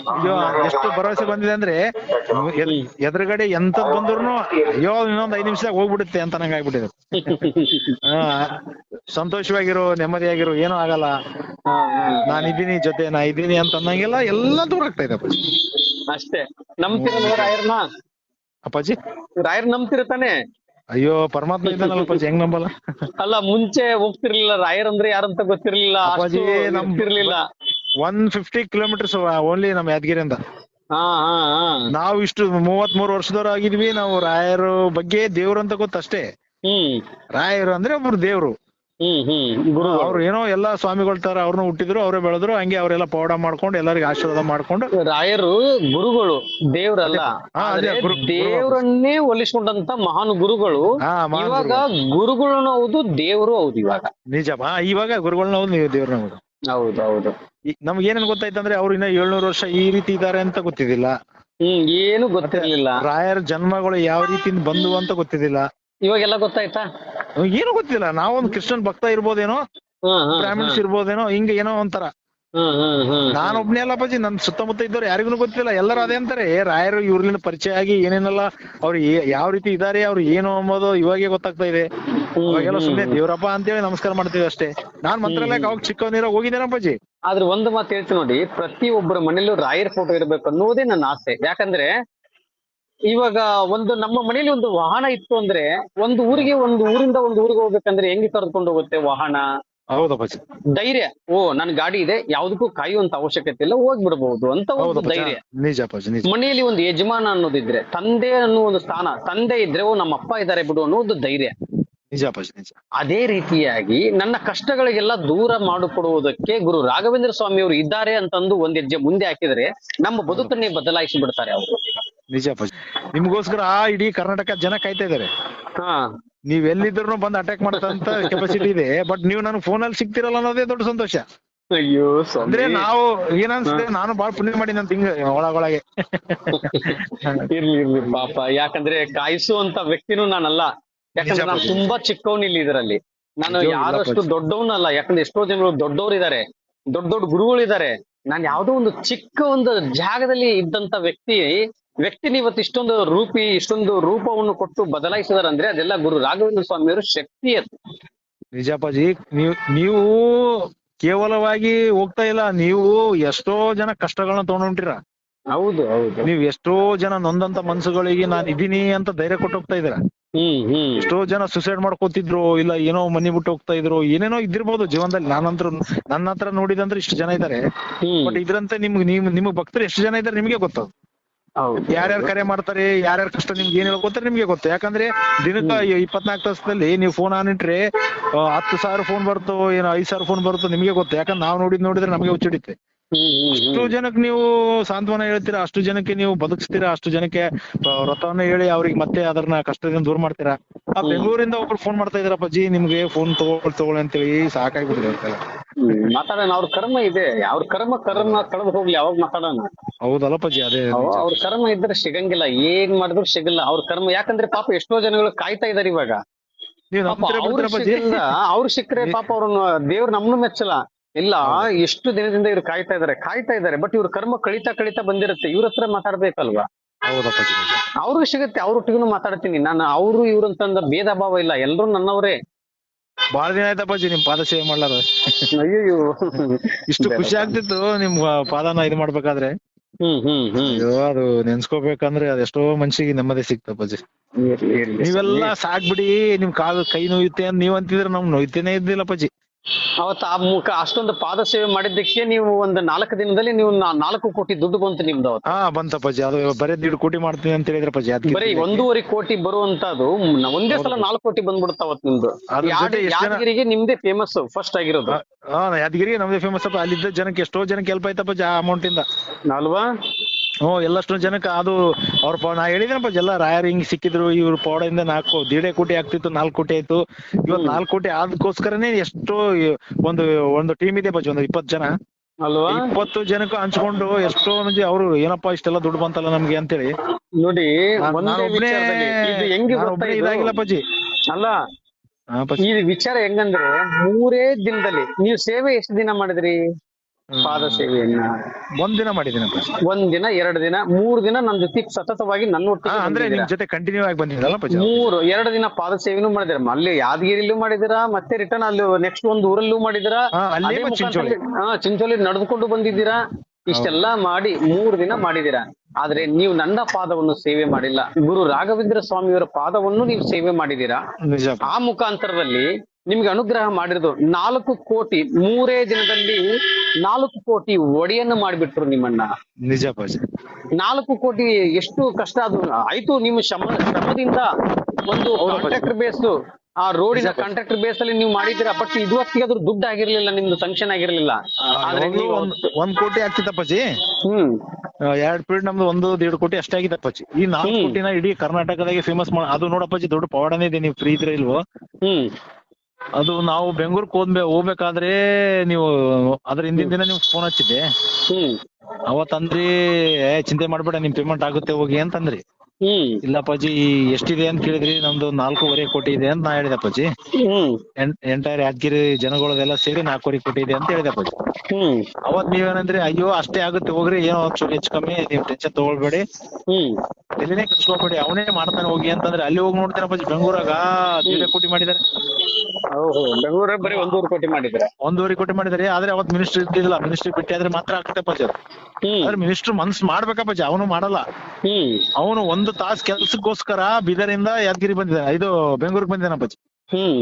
ಅಯ್ಯೋ ಎಷ್ಟು ಭರವಸೆ ಬಂದಿದೆ ಅಂದ್ರೆ ಎದ್- ಎದುರುಗಡೆ ಎಂತದ್ ಬಂದ್ರು ಅಯ್ಯೋ ಇನ್ನೊಂದ್ ಐದ್ ನಿಮಿಷದಾಗ ಹೋಗ್ಬಿಡುತ್ತೆ ಅಂತ ನಂಗೆ ಆಗ್ಬಿಟ್ಟಿದೆ. ಸಂತೋಷವಾಗಿರೋ ನೆಮ್ಮದಿಯಾಗಿರೋ ಏನೋ ಆಗಲ್ಲ. ಹಾ, ಹಾ. ನಾನ್ ಇದ್ದೀನಿ ಜೊತೆ ನಾ ಇದ್ದೀನಿ ಅಂತ ಅನ್ನಂಗಿಲ್ಲ. ಎಲ್ಲ ದೂರ ಆಗ್ತಾ ಇದೆ ಅಷ್ಟೇ. ರಾಯರ್ನ? ಅಪ್ಪಾಜಿ? ರಾಯರ್ ನಂಬ್ತಿರ್ತಾನೆ ಅಯ್ಯೋ ಪರಮಾತ್ಮ ಇದ್ದಾನಲ್ಲ ಅಪ್ಪಾಜಿ ಹೆಂಗ್ ನಂಬಲ್ಲ? ಅಲ್ಲ ಮುಂಚೆ ಹೋಗ್ತಿರ್ಲಿಲ್ಲ ರಾಯರ್ ಅಂದ್ರೆ ಯಾರಂತ ಗೊತ್ತಿರ್ಲಿಲ್ಲ ಅಪ್ಪಾಜಿ, ಒನ್ ಫಿಫ್ಟಿ ಕಿಲೋಮೀಟರ್ಸ್ ಓನ್ಲಿ ನಮ್ ಯಾದಗಿರಿಂದ ನಾವು ಇಷ್ಟು ಮೂವತ್ ಮೂರು ವರ್ಷದವ್ರು ಆಗಿದ್ವಿ ನಾವು ರಾಯರು ಬಗ್ಗೆ ದೇವ್ರು ಅಂತ ಗೊತ್ತಷ್ಟೇ ರಾಯರು ಅಂದ್ರೆ ಒಬ್ರು ದೇವ್ರು. ಅವ್ರು ಏನೋ ಎಲ್ಲಾ ಸ್ವಾಮಿಗಳ ತರ ಅವ್ರನ್ನ ಹುಟ್ಟಿದ್ರು ಅವರೇ ಬೆಳೆದ್ರು ಹಂಗೆ ಅವರೆಲ್ಲ ಪೌಡ ಮಾಡ್ಕೊಂಡು ಎಲ್ಲರಿಗೆ ಆಶೀರ್ವಾದ ಮಾಡ್ಕೊಂಡು. ರಾಯರು ಗುರುಗಳು ದೇವ್ರಲ್ಲ. ದೇವ್ರನ್ನೇ ಒಲಿಸ್ಕೊಂಡಂತ ಮಹಾನ್ ಗುರುಗಳು. ಇವಾಗ ಗುರುಗಳು. ಹೌದು ದೇವರು ಹೌದು ಇವಾಗ. ನಿಜ ಇವಾಗ ಗುರುಗಳನ್ನ ಹೌದು ನೀವು ದೇವ್ರನ್ನ ಹೌದು. ಹೌದು ಹೌದು. ನಮ್ಗೆ ಏನೇನ್ ಗೊತ್ತಾಯ್ತಂದ್ರೆ ಅವ್ರು ಇನ್ನ ಏಳ್ನೂರು ವರ್ಷ ಈ ರೀತಿ ಇದಾರೆ ಅಂತ ಗೊತ್ತಿದಿಲ್ಲ ಹ್ಮ್ ಏನು ಗೊತ್ತಿರ್ಲಿಲ್ಲ. ರಾಯರ ಜನ್ಮಗಳು ಯಾವ ರೀತಿ ಬಂದು ಅಂತ ಗೊತ್ತಿದಿಲ್ಲ ಇವಾಗೆಲ್ಲ ಗೊತ್ತಾಯ್ತಾ? ಏನು ಗೊತ್ತಿಲ್ಲ ನಾವೊಂದು ಕ್ರಿಶ್ಚಿಯನ್ ಭಕ್ತ ಇರ್ಬೋದೇನೋ ಹ್ಮ್ ಹ್ಮ್ ಬ್ರಾಹ್ಮಿಣ್ಸ್ ಇರ್ಬೋದೇನೋ ಹಿಂಗೆ ಏನೋ ಒಂಥರ. ನಾನೊಬ್ನೇ ಹ್ಮ್ ನಾನು ಒಬ್ನೇ ಅಲ್ಲ ಅಪ್ಪಾಜಿ ನನ್ ಸುತ್ತಮುತ್ತ ಇದ್ದವ್ರು ಯಾರಿಗೂ ಗೊತ್ತಿಲ್ಲ. ಎಲ್ಲರೂ ಅದೇ ಅಂತಾರೆ ರಾಯರು ಇವ್ರಲಿಂದ ಪರಿಚಯ ಆಗಿ ಏನೇನೆಲ್ಲ ಅವ್ರು ಯಾವ ರೀತಿ ಇದಾರೆ ಅವ್ರು ಏನು ಅಂಬೋದು ಇವಾಗೆ ಗೊತ್ತಾಗ್ತಾ ಇದೆ. ಇವಾಗೆಲ್ಲ ಸುಮ್ನೆ ದೇವ್ರಪ್ಪ ಅಂತೇಳಿ ನಮಸ್ಕಾರ ಮಾಡ್ತೀವಿ ಅಷ್ಟೇ. ನಾನ್ ಮಂತ್ರಾಲಯಕ್ಕೆ ಅವಾಗ ಚಿಕ್ಕವನಿರೋ ಹೋಗಿದ್ದೇನೆ ಅಪ್ಪಾಜಿ. ಆದ್ರೆ ಒಂದು ಮಾತು ಹೇಳ್ತೀನಿ ನೋಡಿ ಪ್ರತಿ ಒಬ್ಬರ ಮನೇಲೂ ರಾಯರ್ ಫೋಟೋ ಇರ್ಬೇಕು ಅನ್ನೋದೇ ನನ್ನ ಆಸೆ. ಯಾಕಂದ್ರೆ ಇವಾಗ ಒಂದು ನಮ್ಮ ಮನೇಲಿ ಒಂದು ವಾಹನ ಇತ್ತು ಅಂದ್ರೆ ಒಂದು ಊರಿಗೆ ಒಂದು ಊರಿಂದ ಒಂದು ಊರಿಗೆ ಹೋಗ್ಬೇಕಂದ್ರೆ ಹೆಂಗೆ ಕರೆದುಕೊಂಡು ಹೋಗುತ್ತೆ ವಾಹನ? ಧೈರ್ಯ. ಓ ನನ್ ಗಾಡಿ ಇದೆ ಯಾವ್ದಕ್ಕೂ ಕಾಯುವಂತ ಅವಶ್ಯಕತೆ ಇಲ್ಲ ಹೋಗ್ಬಿಡ್ಬಹುದು ಅಂತ ಒಂದು ಧೈರ್ಯ. ಮನೆಯಲ್ಲಿ ಒಂದು ಯಜಮಾನ ಅನ್ನೋದಿದ್ರೆ ತಂದೆ ಅನ್ನೋ ಒಂದು ಸ್ಥಾನ ತಂದೆ ಇದ್ರೆ ಓ ನಮ್ಮ ಅಪ್ಪ ಇದ್ದಾರೆ ಬಿಡು ಅನ್ನೋ ಒಂದು ಧೈರ್ಯ ಅದೇ ರೀತಿಯಾಗಿ ನನ್ನ ಕಷ್ಟಗಳಿಗೆಲ್ಲ ದೂರ ಮಾಡಿಕೊಡುವುದಕ್ಕೆ ಗುರು ರಾಘವೇಂದ್ರ ಸ್ವಾಮಿ ಅವರು ಇದ್ದಾರೆ ಅಂತಂದು ಒಂದ್ ಹೆಜ್ಜೆ ಮುಂದೆ ಹಾಕಿದ್ರೆ ನಮ್ಮ ಬದುಕನ್ನೇ ಬದಲಾಯಿಸಿ ಬಿಡ್ತಾರೆ ಅವರು. ನಿಜ ಅಪ್ಪಾಜಿ ನಿಮ್ಗೋಸ್ಕರ ಆ ಇಡೀ ಕರ್ನಾಟಕ ಜನ ಕಾಯ್ತಾ ಇದಾರೆ. ಹಾ. ನೀವ್ ಎಲ್ಲಿದ್ರು ಬಂದು ಅಟ್ಯಾಕ್ ಮಾಡತಂತ ಕೆಪಾಸಿಟಿ ಇದೆ ಬಟ್ ನೀವು ನನಗೆ ಅಲ್ಲಿ ಸಿಗ್ತಿರಲ್ಲ ಅನ್ನೋದೇ ದೊಡ್ಡ ಸಂತೋಷ. ಅಯ್ಯೋ ಅಂದ್ರೆ ನಾವು ಏನನ್ಸುತ್ತೆ ನಾನು ಬಾಳ್ ಪುಣ್ಯ ಮಾಡಿ ನನ್ ತಿಂಗ ಒಳಗೊಳಗೆ. ಇರ್ಲಿ ಇರ್ಲಿ ಪಾಪ. ಯಾಕಂದ್ರೆ ಕಾಯಿಸುವಂತ ವ್ಯಕ್ತಿನೂ ನಾನಲ್ಲ. ಯಾಕಂದ್ರೆ ನಾನು ತುಂಬಾ ಚಿಕ್ಕವನ್ ಇಲ್ಲಿ ಇದರಲ್ಲಿ. ನಾನು ಯಾರಷ್ಟು. ದೊಡ್ಡವನಲ್ಲ. ಯಾಕಂದ್ರೆ ಎಷ್ಟೋ ಜನರು ದೊಡ್ಡವ್ರು ಇದಾರೆ. ದೊಡ್ಡ ದೊಡ್ಡ ಗುರುಗಳು ಇದಾರೆ ನಾನು ಯಾವ್ದೋ ಒಂದು ಚಿಕ್ಕ ಒಂದು ಜಾಗದಲ್ಲಿ ಇದ್ದಂತ ವ್ಯಕ್ತಿ ವ್ಯಕ್ತಿನ ಇವತ್ತು ಇಷ್ಟೊಂದು ರೂಪಿ ಇಷ್ಟೊಂದು ರೂಪವನ್ನು ಕೊಟ್ಟು ಬದಲಾಯಿಸಿದಾರೆ ಅಂದ್ರೆ ಅದೆಲ್ಲ ಗುರು ರಾಘವೇಂದ್ರ ಸ್ವಾಮಿಯವರ ಶಕ್ತಿ ಅದು. ನಿಜಾಪಾಜಿ ನೀವು ನೀವು ಕೇವಲವಾಗಿ ಹೋಗ್ತಾ ಇಲ್ಲ ನೀವು ಎಷ್ಟೋ ಜನ ಕಷ್ಟಗಳನ್ನ ತಗೊಂಡ್ ಹೊಂಟಿರ ಹೌದು ಹೌದು. ನೀವ್ ಎಷ್ಟೋ ಜನ ನೊಂದಂತ ಮನ್ಸುಗಳಿಗೆ ನಾನ್ ಇದೀನಿ ಅಂತ ಧೈರ್ಯ ಕೊಟ್ಟು ಹೋಗ್ತಾ ಇದ್ದೀರಾ? ಎಷ್ಟೋ ಜನ ಸುಸೈಡ್ ಮಾಡ್ಕೋತಿದ್ರು ಇಲ್ಲ ಏನೋ ಮನಿ ಬಿಟ್ಟು ಹೋಗ್ತಾ ಇದ್ರು ಏನೇನೋ ಇದ್ದಿರ್ಬೋದು ಜೀವನದಲ್ಲಿ. ನಾನಂತ್ರ ನನ್ನ ಹತ್ರ ನೋಡಿದಂದ್ರೆ ಇಷ್ಟು ಜನ ಇದಾರೆ ಹ್ಮ್. ಬಟ್ ಇದ್ರಂತೆ ನಿಮ್ಗೆ ನಿಮ್ ನಿಮ್ಗೆ ಭಕ್ತರು ಎಷ್ಟು ಜನ ಇದ್ದಾರೆ ನಿಮ್ಗೆ ಗೊತ್ತದು ಯಾರ್ಯಾರು ಕರೆ ಮಾಡ್ತಾರೆ ಯಾರ್ಯಾರ ಕಷ್ಟ ನಿಮ್ಗೆ ಏನ್ ಹೇಳ್ಕೊತಾರೆ ನಿಮ್ಗೆ ಗೊತ್ತು. ಯಾಕಂದ್ರೆ ದಿನಕ್ಕ ಇಪ್ಪತ್ನಾಲ್ಕು ತಾಸದಲ್ಲಿ ನೀವು ಫೋನ್ ಆನ್ ಇಟ್ರೆ ಹತ್ತು ಸಾವಿರ ಫೋನ್ ಬರ್ತೋ ಏನೋ ಐದ್ ಸಾವಿರ ಫೋನ್ ಬರುತ್ತೋ ನಿಮ್ಗೆ ಗೊತ್ತು. ಯಾಕಂದ್ರೆ ನಾವು ನೋಡಿದ್ ನೋಡಿದ್ರೆ ನಮಗೆ ಹುಚ್ಚಿಡಿತ್ತೆ. ಅಷ್ಟು ಜನಕ್ಕೆ ನೀವು ಸಾಂತ್ವನ ಹೇಳ್ತೀರಾ? ಅಷ್ಟು ಜನಕ್ಕೆ ನೀವು ಬದುಕಿಸ್ತೀರಾ? ಅಷ್ಟು ಜನಕ್ಕೆ ವ್ರತವನ್ನ ಹೇಳಿ ಅವ್ರಿಗೆ ಮತ್ತೆ ಅದನ್ನ ಕಷ್ಟದಿಂದ ದೂರ ಮಾಡ್ತೀರಾ? ಆ ಬೆಂಗಳೂರಿಂದ ಒಬ್ರು ಫೋನ್ ಮಾಡ್ತಾ ಇದ್ರಪ್ಪ ಜಿ ನಿಮ್ಗೆ ಫೋನ್ ತಗೊಳ್ ತಗೊಳ್ಳಿ ಅಂತೇಳಿ. ಹ್ಮ್. ಮಾತಾಡೋಣ ಅವ್ರ ಕರ್ಮ ಇದೆ. ಅವ್ರ ಕರ್ಮ ಕರ್ಮ ಕಳೆದು ಹೋಗ್ಲಿ ಅವಾಗ ಮಾತಾಡೋಣ. ಹೌದಲ್ಲಪ್ಪ ಜಿ ಅದೇ ಅವ್- ಅವ್ರ ಕರ್ಮ ಇದ್ರೆ ಸಿಗಂಗಿಲ್ಲ ಏನ್ ಮಾಡಿದ್ರು ಸಿಗಲ್ಲ ಅವ್ರ ಕರ್ಮ. ಯಾಕಂದ್ರೆ ಪಾಪ ಎಷ್ಟೋ ಜನಗಳು ಕಾಯ್ತಾ ಇದಾರೆ ಇವಾಗ. ಅವ್ರು ಸಿಕ್ಕರೆ ಪಾಪ ಅವ್ರನ್ನ ದೇವ್ರು ನಮ್ನು ಮೆಚ್ಚಲ್ಲ. ಇಲ್ಲ ಎಷ್ಟು ದಿನದಿಂದ ಇವ್ರು ಕಾಯ್ತಾ ಇದಾರೆ ಕಾಯ್ತಾ ಇದಾರೆ ಬಟ್ ಇವ್ರ ಕರ್ಮ ಕಳಿತಾ ಕಳಿತಾ ಬಂದಿರುತ್ತೆ ಇವ್ರ ಹತ್ರ ಮಾತಾಡ್ಬೇಕಲ್ವಾ? ಹೌದಪ್ಪ ಜಿ ನಿಜ. ಅವ್ರಿಗೆ ಸಿಗುತ್ತೆ ಅವ್ರೊಟ್ಟಿಗೂ ಮಾತಾಡ್ತೀನಿ ನಾನು ಅವರು ಇವ್ರಂತಂದ ಭೇದ ಭಾವ ಇಲ್ಲ ಎಲ್ರು ನನ್ನವರೇ. ಬಹಳ ದಿನ ಆಯ್ತಪ್ಪ ಜಿ ನಿಮ್ ಪಾದ ಸೇವೆ ಮಾಡ್ಲಾರ ಅಯ್ಯೋ ಇಷ್ಟು ಖುಷಿ ಆಗ್ತಿತ್ತು ನಿಮ್ ಪಾದನ ಇದು ಮಾಡ್ಬೇಕಾದ್ರೆ. ಹ್ಮ್ ಹ್ಮ್ ಹ್ಮ್. ಅಯ್ಯೋ ಅದು ನೆನ್ಸ್ಕೋಬೇಕಂದ್ರೆ ಅದೆಷ್ಟೋ ಮನ್ಸಿಗೆ ನೆಮ್ಮದಿ ಸಿಗ್ತಪ್ಪಜಿ ಇರ್ಲಿ, ಇರ್ಲಿ. ನೀವೆಲ್ಲ ಸಾಕ್ಬಿಡಿ ನಿಮ್ ಕಾಲು ಕೈ ನೋಯುತ್ತೆ ಅಂತ ನೀವ್ ಅಂತಿದ್ರೆ ನಮ್ ನೋಯ್ತೇನೆ ಇದ್ದಿಲ್ಲಪ್ಪ ಜಿ ಅವತ್ತು ಆ ಮುಖ ಅಷ್ಟೊಂದು ಪಾದ ಸೇವೆ ಮಾಡಿದ್ದಕ್ಕೆ ನೀವು ಒಂದು ನಾಲ್ಕು ದಿನದಲ್ಲಿ ನೀವು ನಾ- ನಾಲ್ಕು ಕೋಟಿ ದುಡ್ಡು ಬಂತು ನಿಮ್ದು ಅವತ್ತು. ಹಾ ಬಂತಪ್ಪ ಜಿ ಅದು ಬರೀ ದೀಡ್ ಕೋಟಿ ಮಾಡ್ತೀನಿ ಅಂತ ಹೇಳಿದ್ರಪ್ಪ ಜಿ ಅದಕ್ಕೆ ಬರೀ ಒಂದೂವರೆ ಕೋಟಿ ಬರುವಂತದ್ದು ಮ್- ಒಂದೇ ಸಲ ನಾಲ್ಕು ಕೋಟಿ ಬಂದ್ಬಿಡುತ್ತ ಅವತ್ತು ನಿಮ್ದು. ಅದ್ರ ಯಾಡ್- ಜೊತೆ ಎಷ್ಟ್ ಜನ- ಯಾದಗಿರಿಗೆ ನಿಮ್ದೇ ಫೇಮಸ್ ಫಸ್ಟ್ ಆಗಿರೋದು. ಹಾ ಯಾದಗಿರಿ ನಮ್ದೇ ಫೇಮಸ್ ಅಪ್ಪ. ಅಲ್ಲಿದ್ದ ಜನಕ್ಕೆ ಎಷ್ಟೋ ಜನಕ್ಕೆ ಹೆಲ್ಪ್ ಆಯ್ತಪ್ಪ ಜಾ ಆ ಅಮೌಂಟ್ ಇಂದ. ಅಲ್ವಾ ಹ್ಮ್ ಎಲ್ಲಷ್ಟು ಜನಕ್ಕೆ ಅದು ಅವ್ರ ಪ- ನಾ ಹೇಳಿದೇನಪ್ಪ ಎಲ್ಲ ರಾಯರ್ ಹಿಂಗ್ ಸಿಕ್ಕಿದ್ರು ಇವ್ರ ಪೌಡದಿಂದ ನಾಲ್ಕು ದೀಡೆ ಕೋಟಿ ಆಗ್ತಿತ್ತು ನಾಲ್ಕು ಕೋಟಿ ಆಯ್ತು. ಇವತ್ ನಾಲ್ಕು ಕೋಟಿ ಆದಕ್ಕೋಸ್ಕರನೇ ಎಷ್ಟೋ ಒಂದು ಒಂದು ಟೀಮ್ ಇದೆ ಬಜ್ಜಿ ಒಂದು ಇಪ್ಪತ್ತು ಜನ. ಅಲ್ವಾ? ಇಪ್ಪತ್ತು ಜನಕ್ಕೂ ಹಂಚ್ಕೊಂಡು ಎಷ್ಟೋ ಮಂದಿ ಅವ್ರು ಏನಪ್ಪಾ ಇಷ್ಟೆಲ್ಲ ದುಡ್ಡು ಬಂತಲ್ಲ ನಮ್ಗೆ ಅಂತೇಳಿ. ನೋಡಿ ನಾನ್- ಒಂದೇ ನಾನೊಬ್ನೇ ವಿಚಾರದಲ್ಲಿ ಇದು ಹೆಂಗೆ ನಾನೊಬ್ನೇ ಗೊತ್ತಾ ಇದು? ಇದಾಗಿಲ್ಲಪ್ಪ ಜಿ ಅಲ್ಲ ಹಾ ಅಪ್ಪಾಜಿ. ಈ ವಿಚಾರ ಹೆಂಗಂದ್ರೆ ಮೂರೇ ದಿನದಲ್ಲಿ ನೀವು ಸೇವೆ ಎಷ್ಟು ದಿನ ಮಾಡಿದ್ರಿ? ಪಾದ ಸೇವೆಯನ್ನ. ಒಂದ್ ದಿನ ಮಾಡಿದ್ದೀನಪ್ಪ. ಒಂದ್ ದಿನ ಎರಡ್ ದಿನ ಮೂರ್ ದಿನ ನನ್ ಜೊತೆ ಸತತವಾಗಿ ನನ್ನ ಒಟ್ಟಿಗೆ ಅಂದ್ರೆ. ನಿಮ್ ಜೊತೆ ಕಂಟಿನ್ಯೂ ಆಗಿ ಬಂದಿದ್ದಲ್ಲ ಮೂರು ಎರಡು ದಿನ ಪಾದ ಸೇವೆನೂ ಮಾಡಿದಿರ ಅಲ್ಲಿ ಯಾದಗಿರಿಲೂ ಮಾಡಿದಿರ ಮತ್ತೆ ರಿಟರ್ನ್ ಅಲ್ಲಿ ನೆಕ್ಸ್ಟ್ ಒಂದು ಊರಲ್ಲೂ ಮಾಡಿದಿರ ಚಿಂಚೋಲಿ ನಡೆದುಕೊಂಡು ಬಂದಿದ್ದೀರಾ? ಇಷ್ಟೆಲ್ಲ ಮಾಡಿ ಮೂರು ದಿನ ಮಾಡಿದಿರ ಆದ್ರೆ ನೀವು ನನ್ನ ಪಾದವನ್ನು ಸೇವೆ ಮಾಡಿಲ್ಲ. ಗುರು ರಾಘವೇಂದ್ರ ಸ್ವಾಮಿಯವರ ಪಾದವನ್ನು ನೀವು ಸೇವೆ ಮಾಡಿದೀರಾ ಆ ಮುಖಾಂತರದಲ್ಲಿ ನಿಮ್ಗೆ ಅನುಗ್ರಹ ಮಾಡಿರೋದು ನಾಲ್ಕು ಕೋಟಿ ಮೂರೇ ದಿನದಲ್ಲಿ ನಾಲ್ಕು ಕೋಟಿ ಒಡೆಯನ್ನು ಮಾಡಿಬಿಟ್ರು ನಿಮ್ಮನ್ನ ನಿಜ ನಾಲ್ಕು ಕೋಟಿ ಎಷ್ಟು ಕಷ್ಟ ಅದು ಆಯ್ತು ನಿಮ್ಮ ಶ್ರಮ ಶ್ರಮದಿಂದ ಒಂದು ಕಾಂಟ್ರಾಕ್ಟರ್ ಬೇಸ್ ಆ ರೋಡಿನ ಕಾಂಟ್ರಾಕ್ಟರ್ ಬೇಸ್ ಅಲ್ಲಿ ನೀವು ಮಾಡಿದ್ದೀರಾ? ಬಟ್ ಇದು ಹೊತ್ತಿಗೆ ಅದ್ರ ದುಡ್ಡು ಆಗಿರ್ಲಿಲ್ಲ ನಿಮ್ದು ಸಂಕ್ಷನ್ ಆಗಿರ್ಲಿಲ್ಲ. ಆದ್ರೆ ನೀವು ಒಂದ್ ಕೋಟಿ ಆಗ್ತಿತ್ತಪ್ಪ ಜಿ ಹ್ಮ್. ಎರಡ್ ಪೀರಿಯಡ್ ನಮ್ದು ಒಂದು ದೇಡ್ ಕೋಟಿ ಅಷ್ಟೇ ಆಗಿದೆ ಈ ನಾಲ್ಕು ಕೋಟಿನ ಇಡೀ ಕರ್ನಾಟಕದಾಗೆ ಫೇಮಸ್ ಮಾಡ ಅದು ನೋಡಪ್ಪಾಜಿ ದೊಡ್ಡ ಪವಾಡನೇ ಇದೆ ನೀವು ಫ್ರೀ ಇದ್ರೆ ಇಲ್ವೋ? ಹ್ಮ್. ಅದು ನಾವು ಬೆಂಗಳೂರಿಗೆ ಹೋದ್ಬೇ ಹೋಗ್ಬೇಕಾದ್ರೆ ನೀವು ಅದ್ರ ಹಿಂದಿನ ದಿನ ನೀವು ಫೋನ್ ಹಚ್ಚಿದ್ದೆ. ಹ್ಮ್. ಅವತ್ತಂದ್ರಿ ಏ ಚಿಂತೆ ಮಾಡ್ಬೇಡ ನಿಮ್ ಪೇಮೆಂಟ್ ಆಗುತ್ತೆ ಹೋಗಿ ಅಂತಂದ್ರಿ. ಹ್ಮ್. ಇಲ್ಲಪ್ಪಾಜಿ ಎಷ್ಟಿದೆ ಅಂತ ಕೇಳಿದ್ರಿ ನಮ್ದು ನಾಲ್ಕೂವರೆ ಕೋಟಿ ಇದೆ ಅಂತ ನಾ ಹೇಳಿದಪ್ಪಾಜಿ ಹ್ಮ್. ಎಂಟೈರ್ ಯಾದಗಿರಿ ಜನಗಳದೆಲ್ಲ ಸೇರಿ ನಾಲ್ಕೂವರೆ ಕೋಟಿ ಇದೆ ಅಂತ ಹೇಳಿದಪ್ಪಾಜಿ ಹ್ಮ್. ಅವತ್ ನೀವೇನಂದ್ರಿ ಅಯ್ಯೋ ಅಷ್ಟೇ ಆಗುತ್ತೆ ಹೋಗ್ರಿ ಏನೋ ಒಂಚೂರು ಹೆಚ್ಚು ಕಮ್ಮಿ ನೀವ್ ಟೆನ್ಷನ್ ತಗೊಳ್ಬೇಡಿ. ತಲೆನೇ ಕೆಡ್ಸ್ಕೊಬೇಡಿ ಅವನೇ ಮಾಡ್ತಾನೆ ಹೋಗಿ ಅಂತಂದ್ರೆ ಅಲ್ಲಿ ಹೋಗಿ ನೋಡ್ತೀನಪ್ಪಾಜಿ ಬೆಂಗಳೂರಾಗ? ದೀಡ ಕೋಟಿ ಮಾಡಿದಾರೆ ಬೆಂಗಳೂರಾಗ ಬರೀ ಒಂದೂವರೆ ಕೋಟಿ ಮಾಡಿದ್ರ ಒಂದೂವರೆ ಕೋಟಿ ಮಾಡಿದಾರೆ ಆದ್ರೆ ಅವತ್ ಮಿನಿಸ್ಟರ್ ಇದ್ದಿಲ್ಲ ಮಿನಿಸ್ಟ್ರಿ ಬಿಟ್ಟಿ ಆದ್ರೆ ಮಾತ್ರ ಆಗುತ್ತೆ ಪಾಜಿ ಹ್ಮ್. ಆದ್ರೆ ಮಿನಿಸ್ಟರ್ ಮನ್ಸ್ ಮಾಡ್ಬೇಕಪ್ಪಾಜಿ ಅವನು ಮಾಡಲ್ಲ. ಅವನು ಒಂದು ತಾಸ್ ಕೆಲ್ಸಕ್ಕೋಸ್ಕರ ಬೀದರಿಂದ ಯಾದಗಿರಿ ಬಂದಿದ್ದೆ ಇದು ಬೆಂಗಳೂರಿಗೆ ನಮ್ಮ ಹ್ಮ್.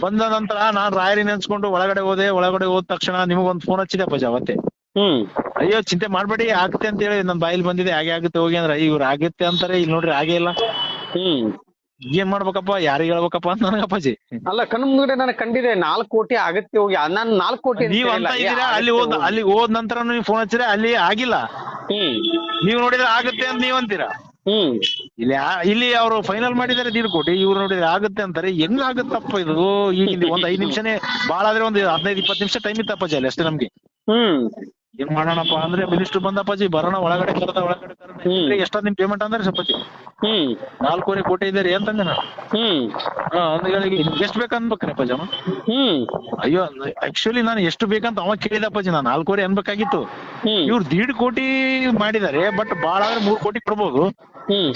ಬಂದ ನಂತರ ನಾನ್ ರಾಯರಿ ನೆನ್ಸ್ಕೊಂಡು ಒಳಗಡೆ ಹೋದೆ. ಒಳಗಡೆ ಹೋದ ತಕ್ಷಣ ನಿಮಗೊಂದು ಫೋನ್ ಹಚ್ಚಿದೆ ಅಪ್ಪಾಜಿ ಅವತ್ತೆ. ಹ್ಮ್. ಅಯ್ಯೋ ಚಿಂತೆ ಮಾಡ್ಬೇಡಿ. ಆಗುತ್ತೆ ಅಂತ ಹೇಳಿ ನನ್ ಬಾಯಲ್ಲಿ ಬಂದಿದೆ. ಹಾಗೆ ಆಗುತ್ತೆ ಹೋಗಿ ಅಂದ್ರೆ ಇವ್ರು ಆಗುತ್ತೆ ಅಂತಾರೆ. ಇಲ್ಲಿ ನೋಡ್ರಿ ಹಾಗೆ ಇಲ್ಲ. ಹ್ಮ್. ಏನ್ ಮಾಡ್ಬೇಕಪ್ಪ? ಯಾರಿಗ್ ಹೇಳ್ಬೇಕಪ್ಪ ಅಂತ ನನಗಪ್ಪಾಜಿ ಅಲ್ಲ ಕಣ್ಣು ಮುಂದೆ ನನಗೆ ಕಂಡಿದೆ ನಾಲ್ಕು ಕೋಟಿ ಆಗತ್ತೆ ಹೋಗಿ. ನಾನು ನಾಲ್ಕು ಕೋಟಿ ಅಂತ ನೀವ್ ಅಂತ ಹೇಳಿಲ್ಲ. ಇದೀರಾ ಅಲ್ಲಿ ಹೋದ ಅಲ್ಲಿ ಹೋದ ನಂತರ ನೀವು ಫೋನ್ ಹಚ್ಚಿದ್ರೆ ಅಲ್ಲಿ ಆಗಿಲ್ಲ. ಹ್ಮ್. ನೀವ್ ನೋಡಿದ್ರೆ ಆಗುತ್ತೆ ಅಂತ ನೀವ್ ಅಂತೀರಾ? ಇಲ್ಲಿ ಇಲ್ಲಿ ಅವರು ಫೈನಲ್ ಮಾಡಿದಾರೆ ದೀಡ್ ಕೋಟಿ ಇವ್ರು ನೋಡಿದ್ರೆ ಆಗುತ್ತೆ ಅಂತಾರೆ. ಹೆಂಗ್ ಆಗುತ್ತಪ್ಪ ಇದು? ಈಗ ಒಂದ್ ಐದ್ ನಿಮಿಷನೇ ಬಾಳ ಆದ್ರೆ ಒಂದ್ ಹದಿನೈದು ಇಪ್ಪತ್ತು ನಿಮಿಷ ಟೈಮ್ ಇತ್ತಪ್ಪ ಅಲ್ಲಿ ಅಷ್ಟೇ ನಮ್ಗೆ. ಹ್ಮ್. ಏನ್ ಮಾಡೋಣಪ್ಪ ಅಂದ್ರೆ ಮಿನಿಸ್ಟರ್ ಬಂದಪ್ಪಾಜಿ ಬರೋಣ ಒಳಗಡೆ ಕರೆದ ಒಳಗಡೆ. ಎಷ್ಟ ನಿಮ್ ಪೇಮೆಂಟ್ ಅಂದ್ರೆ ಸಪತಿ ಹ್ಮ್. ನಾಲ್ಕೂವರೆ ಕೋಟಿ ಇದ್ದಾರೆ ಅಂತಂದೆ ನಾನು? ಎಷ್ಟ್ ಬೇಕನ್ಬೇಕ್ರಿ ಅಪ್ಪಾಜಿ ಅವ ಹ್ಮ್. ಅಯ್ಯೋ ಆಕ್ಚುಲಿ ನಾನು ಎಷ್ಟು ಬೇಕಂತ ಅವ ಕೇಳಿದಪ್ಪಾಜಿ ನಾನು ನಾಲ್ಕೂವರೆ ಅನ್ಬೇಕಾಗಿತ್ತು. ಇವ್ರು ದೀಡ್ ಕೋಟಿ ಮಾಡಿದಾರೆ ಬಟ್ ಬಾಳ ಆದ್ರೆ ಮೂರ್ ಕೋಟಿ ಕೊಡ್ಬೋದು.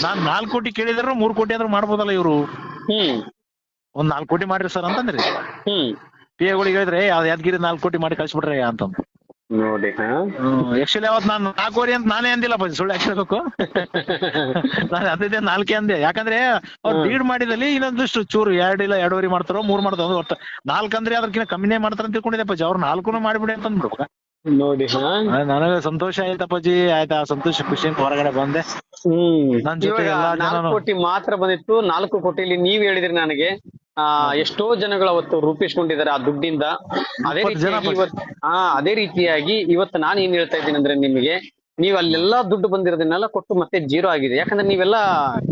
ನಾನ್ ನಾಲ್ಕು ಕೋಟಿ ಕೇಳಿದ್ರು ಮೂರ್ ಕೋಟಿ ಆದ್ರೂ ಮಾಡ್ಬೋದಲ್ಲ ಇವ್ರು? ಒಂದ್ ನಾಲ್ಕು ಕೋಟಿ ಮಾಡ್ರಿ ಸರ್ ಅಂತಂದ್ರಿ? ಪಿ ಎಗಳಿಗೆ ಹೇಳಿದ್ರೆ ಯಾವ್ದು ಯಾದಗಿರಿ ನಾಲ್ಕು ಕೋಟಿ ಮಾಡಿ ಕಳ್ಸಿಬಿಡ್ರಿ ಅಂತಂದು. ನೋಡಿ ಆಕ್ಚುಲಿ ಅವತ್ ನಾನು ನಾಲ್ಕೂವರೆ ಅಂತ ನಾನೇ ಅಂದಿಲ್ಲ ಅಪ್ಪಾಜಿ ಸುಳ್ಳು ಹಾಕಿರ್ಬೇಕು ನಾನ್ ನಾನು ಅದಿದೆ ನಾಲ್ಕೇ ಅಂದೆ. ಯಾಕಂದ್ರೆ ಅವ್ರು ಡೀಡ್ ಮಾಡಿದಲ್ಲಿ ಇನ್ನೊಂದಿಷ್ಟು ಚೂರು ಎರಡು ಇಲ್ಲ ಎರಡೂವರೆ ಮಾಡ್ತಾರೋ ಮೂರ್ ಮಾಡ್ತಾರೋ ಒಟ್ಟು ನಾಲ್ಕು ಅಂದ್ರೆ ಅದಕ್ಕಿಂತ ಕಮ್ಮಿನೇ ಮಾಡ್ತಾರ ಅಂತ ತಿಳ್ಕೊಂಡಿದ್ದೆ ಅಪ್ಪಾಜಿ ಅವ್ರು ನಾಲ್ಕುನು ಮಾಡ್ಬಿಡಿ ಅಂತ ಅಂದ್ಬಿಡ್ಬೇಕು ನೋಡಿ ನನಗ ಸಂತೋಷ ಆಯ್ತು ಅಪ್ಪಾಜಿ. ಆಯ್ತಾ? ಸಂತೋಷ ಖುಷಿಯಿಂದ ಹೊರಗಡೆ ಬಂದೆ. ಹ್ಮ್. ನನ್ ಜೊತೆ ಇವಾಗ ಎಲ್ಲಾ ನಾಲ್ಕು ಜನನು- ಕೋಟಿ ಮಾತ್ರ ಬಂದಿತ್ತು. ನಾಲ್ಕು ಕೋಟಿಲಿ ನೀವ್ ಹೇಳಿದ್ರಿ ನನಗೆ. ಆ ಎಷ್ಟೋ ಜನಗಳು ಅವತ್ತು ರೂಪಿಸ್ಕೊಂಡಿದ್ದಾರೆ ಆ ದುಡ್ಡಿಂದ. ಅದೇ ರೀತಿ ಜನ ರೀತಿಯಾಗಿ ಇವತ್ತು ಹಾ ಅದೇ ರೀತಿಯಾಗಿ ಇವತ್ತು ನಾನು ಏನ್ ಹೇಳ್ತಾ ಇದ್ದೀನಿ ಅಂದ್ರೆ ನಿಮಗೆ ನೀವು ಅಲ್ಲೆಲ್ಲಾ ದುಡ್ಡು ಬಂದಿರೋದನ್ನೆಲ್ಲ ಕೊಟ್ಟು ಮತ್ತೆ ಜೀರೋ ಆಗಿದೆ. ಯಾಕಂದ್ರೆ ನೀವೆಲ್ಲ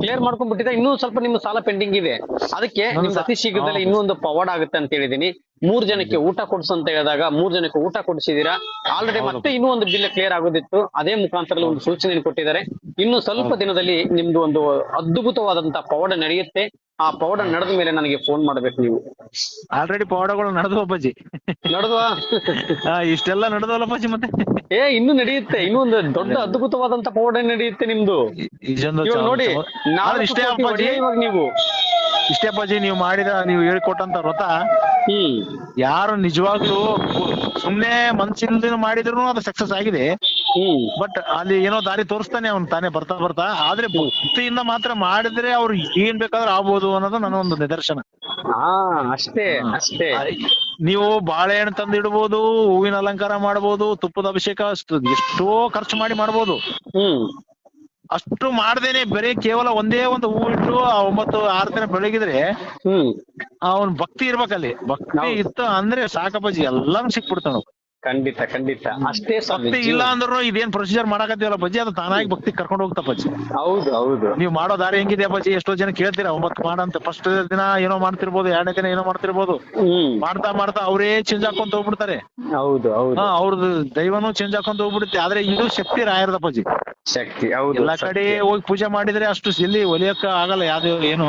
ಕ್ಲಿಯರ್ ಮಾಡ್ಕೊಂಡ್ಬಿಟ್ಟಿದ್ರೆ ಇನ್ನೂ ಸ್ವಲ್ಪ ನಿಮ್ಮ ಸಾಲ ಪೆಂಡಿಂಗ್ ಇದೆ. ಅದಕ್ಕೆ ನಿಮ್ಗೆ ಅತಿ ಶೀಘ್ರದಲ್ಲಿ ಇನ್ನೂ ಒಂದು ಪವಾಡ್ ಆಗುತ್ತೆ ಅಂತ ಹೇಳಿದೀನಿ. ಮೂರ್ ಜನಕ್ಕೆ ಊಟ ಕೊಡ್ಸು ಅಂತ ಹೇಳಿದಾಗ ಮೂರ್ ಜನಕ್ಕೆ ಊಟ ಕೊಡಿಸಿದೀರಾ? ಆಲ್ರೆಡಿ ಮತ್ತೆ ಇನ್ನೂ ಒಂದು ಬಿಲ್ ಕ್ಲಿಯರ್ ಆಗೋದಿತ್ತು. ಅದೇ ಮುಖಾಂತರ ಒಂದು ಸೂಚನೆ ಕೊಟ್ಟಿದ್ದಾರೆ. ಇನ್ನು ಸ್ವಲ್ಪ ದಿನದಲ್ಲಿ ನಿಮ್ದು ಒಂದು ಅದ್ಭುತವಾದಂತಹ ಪವಾಡ ನಡೆಯುತ್ತೆ. ಆ ಪೌಡರ್ ನಡೆದ ಮೇಲೆ ನನಗೆ ಫೋನ್ ಮಾಡ್ಬೇಕು ನೀವು. ಆಲ್ರೆಡಿ ಪೌಡರ್ಗಳು ನಡೆದು ಅಪ್ಪಾಜಿ. ನಡೆದು ಇಷ್ಟೆಲ್ಲ ನಡೆದವಲ್ಲ ಅಪ್ಪಾಜಿ ಮತ್ತೆ? ಏ ಇನ್ನು ನಡೆಯುತ್ತೆ. ಇನ್ನೂ ಒಂದು ದೊಡ್ಡ ಅದ್ಭುತವಾದಂತ ಪೌಡರ್ ನಡೆಯುತ್ತೆ ನಿಮ್ದು. ನೋಡಿ ನಾನು ಇಷ್ಟೇ ಅಪ್ಪಾಜಿ. ಇವಾಗ ನೀವು. ಇಷ್ಟೇ ಅಪ್ಪಾಜಿ ನೀವು ಮಾಡಿದ ನೀವು ಹೇಳ್ಕೊಟ್ಟಂತ ವ್ರತ. ಯಾರು ನಿಜವಾಗ್ಲೂ ಸುಮ್ನೆ ಮನ್ಸಿಲ್ದಿನ ಮಾಡಿದ್ರು ಅದು ಸಕ್ಸಸ್ ಆಗಿದೆ. ಬಟ್ ಅಲ್ಲಿ ಏನೋ ದಾರಿ ತೋರಿಸ್ತಾನೆ ಅವ್ನು ತಾನೇ ಬರ್ತಾ ಬರ್ತಾ. ಆದ್ರೆ ಭಕ್ತಿಯಿಂದ ಮಾತ್ರ ಮಾಡಿದ್ರೆ ಅವ್ರು ಏನ್ ಬೇಕಾದ್ರೂ ಆಗ್ಬೋದು ಅನ್ನೋದು ನನ್ನ ಒಂದು ನಿದರ್ಶನ. ಅಷ್ಟೇ ಅಷ್ಟೇ. ನೀವು ಬಾಳೆಹಣ್ಣು ತಂದು ಇಡ್ಬೋದು ಹೂವಿನ ಅಲಂಕಾರ ಮಾಡ್ಬೋದು ತುಪ್ಪದ ಅಭಿಷೇಕ ಅಷ್ಟು ಎಷ್ಟೋ ಖರ್ಚು ಮಾಡಿ ಮಾಡ್ಬೋದು. ಹ್ಮ್. ಅಷ್ಟು ಮಾಡ್ದೇನೆ ಬರೀ ಕೇವಲ ಒಂದೇ ಒಂದು ಹೂ ಇಟ್ಟು ಒಂಬತ್ತು ಆರು ದಿನ ಬೆಳಗಿದ್ರೆ ಹ್ಮ್. ಅವನ್ ಭಕ್ತಿ ಇರ್ಬೇಕಲ್ಲಿ. ಭಕ್ತಿ. ಇತ್ತು ಅಂದ್ರೆ ಸಾಕಪ್ಪಾಜಿ ಎಲ್ಲಾನು ಸಿಕ್ಬಿಡ್ತಾನ ಖಂಡಿತ ಖಂಡಿತ. ಅಷ್ಟೇ ಭಕ್ತಿ ಇಲ್ಲ ಅಂದ್ರು ಇದೇನ್ ಪ್ರೊಸೀಜರ್ ಮಾಡಕತ್ತೀವಲ್ಲ ಬಜ್ಜಿ ಅದು ತಾನಾಗಿ ಭಕ್ತಿ ಕರ್ಕೊಂಡು ಹೋಗ್ತಾ ಬಜ್ಜಿ ಹೌದು ಹೌದು. ನೀವು ಮಾಡೋ ದಾರಿ ಹೆಂಗಿದೆ ಬಜ್ಜಿ ಎಷ್ಟೋ ಜನ ಕೇಳ್ತೀರಾ ಒಂಬತ್ತು ಮಾಡಂತ. ಫಸ್ಟ್ ದಿನ ಏನೋ ಮಾಡ್ತಿರ್ಬೋದು ಎರಡನೇ ದಿನ ಏನೋ ಮಾಡ್ತಿರ್ಬೋದು. ಮಾಡ್ತಾ ಮಾಡ್ತಾ ಅವರೇ ಚೇಂಜ್ ಹಾಕೊಂತ ಹೋಗ್ಬಿಡ್ತಾರೆ. ಹೌದು ಹೌದು. ಅವ್ರದ್ದು ದೈವನೂ ಚೇಂಜ್ ಹಾಕೊಂತ ಹೋಗ್ಬಿಡುತ್ತೆ. ಆದ್ರೆ ಇದು ಶಕ್ತಿ ರಾಯರದಪ್ಪಾಜಿ ಶಕ್ತಿ ಹೌದು ಎಲ್ಲಾ ಕಡೆ ಹೋಗಿ ಪೂಜೆ ಮಾಡಿದ್ರೆ ಅಷ್ಟು ಸಿಲ್ಲಿ ಒಲಿಯಕ್ಕ ಆಗಲ್ಲ ಯಾವ್ದು ಏನು.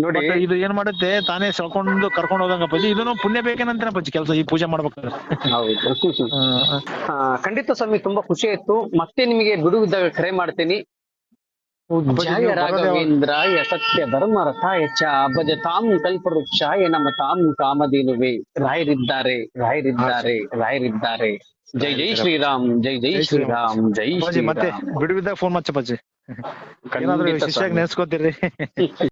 ನೋಡಿ. ಇದು ಏನ್ ಮಾಡುತ್ತೆ ತಾನೇ ಸೆಳ್ಕೊಂಡು ಕರ್ಕೊಂಡು ಹೋಗಂಗಪ್ಪಾಜಿ ಇದನ್ನು ಪುಣ್ಯ ಬೇಕೇನಂತಾನೆ ಪಜ್ಜಿ ಕೆಲಸ ಈ ಪೂಜೆ ಮಾಡ್ಬೇಕಾದ್ರೆ. ಹೌದು. ಖಂಡಿತ ಸ್ವಾಮಿ ತುಂಬಾ ಖುಷಿ ಆಯ್ತು. ಮತ್ತೆ ನಿಮಗೆ ಬಿಡುವಿದ್ದಾಗ ಕರೆ ಮಾಡ್ತೀನಿ. ರಾಘವೇಂದ್ರಾಯ ಸತ್ಯ ಧರ್ಮ ರಥಾಯ ಚ ಭಜ ತಾಂ ಕಲ್ಪವೃಕ್ಷಾಯ ನಮ್ಮ ತಾಂ ಕಾಮಧೇನುವೆ. ರಾಯರಿದ್ದಾರೆ ರಾಯರಿದ್ದಾರೆ ರಾಯರಿದ್ದಾರೆ. ಜೈ ಜೈ ಶ್ರೀರಾಮ್ ಜೈ ಜೈ ಶ್ರೀರಾಮ್. ಜೈ ಶ್ರೀರಾಮ್. ಮತ್ತೆ ಬಿಡುವಿದ್ದಾಗ ಫೋನ್ ಮಚ್ಚಪ್ಪಾಜಿ ಏನಾದ್ರು ವಿಶೇಷ. ನೆನ್ಸ್ಕೊತೀರಿ?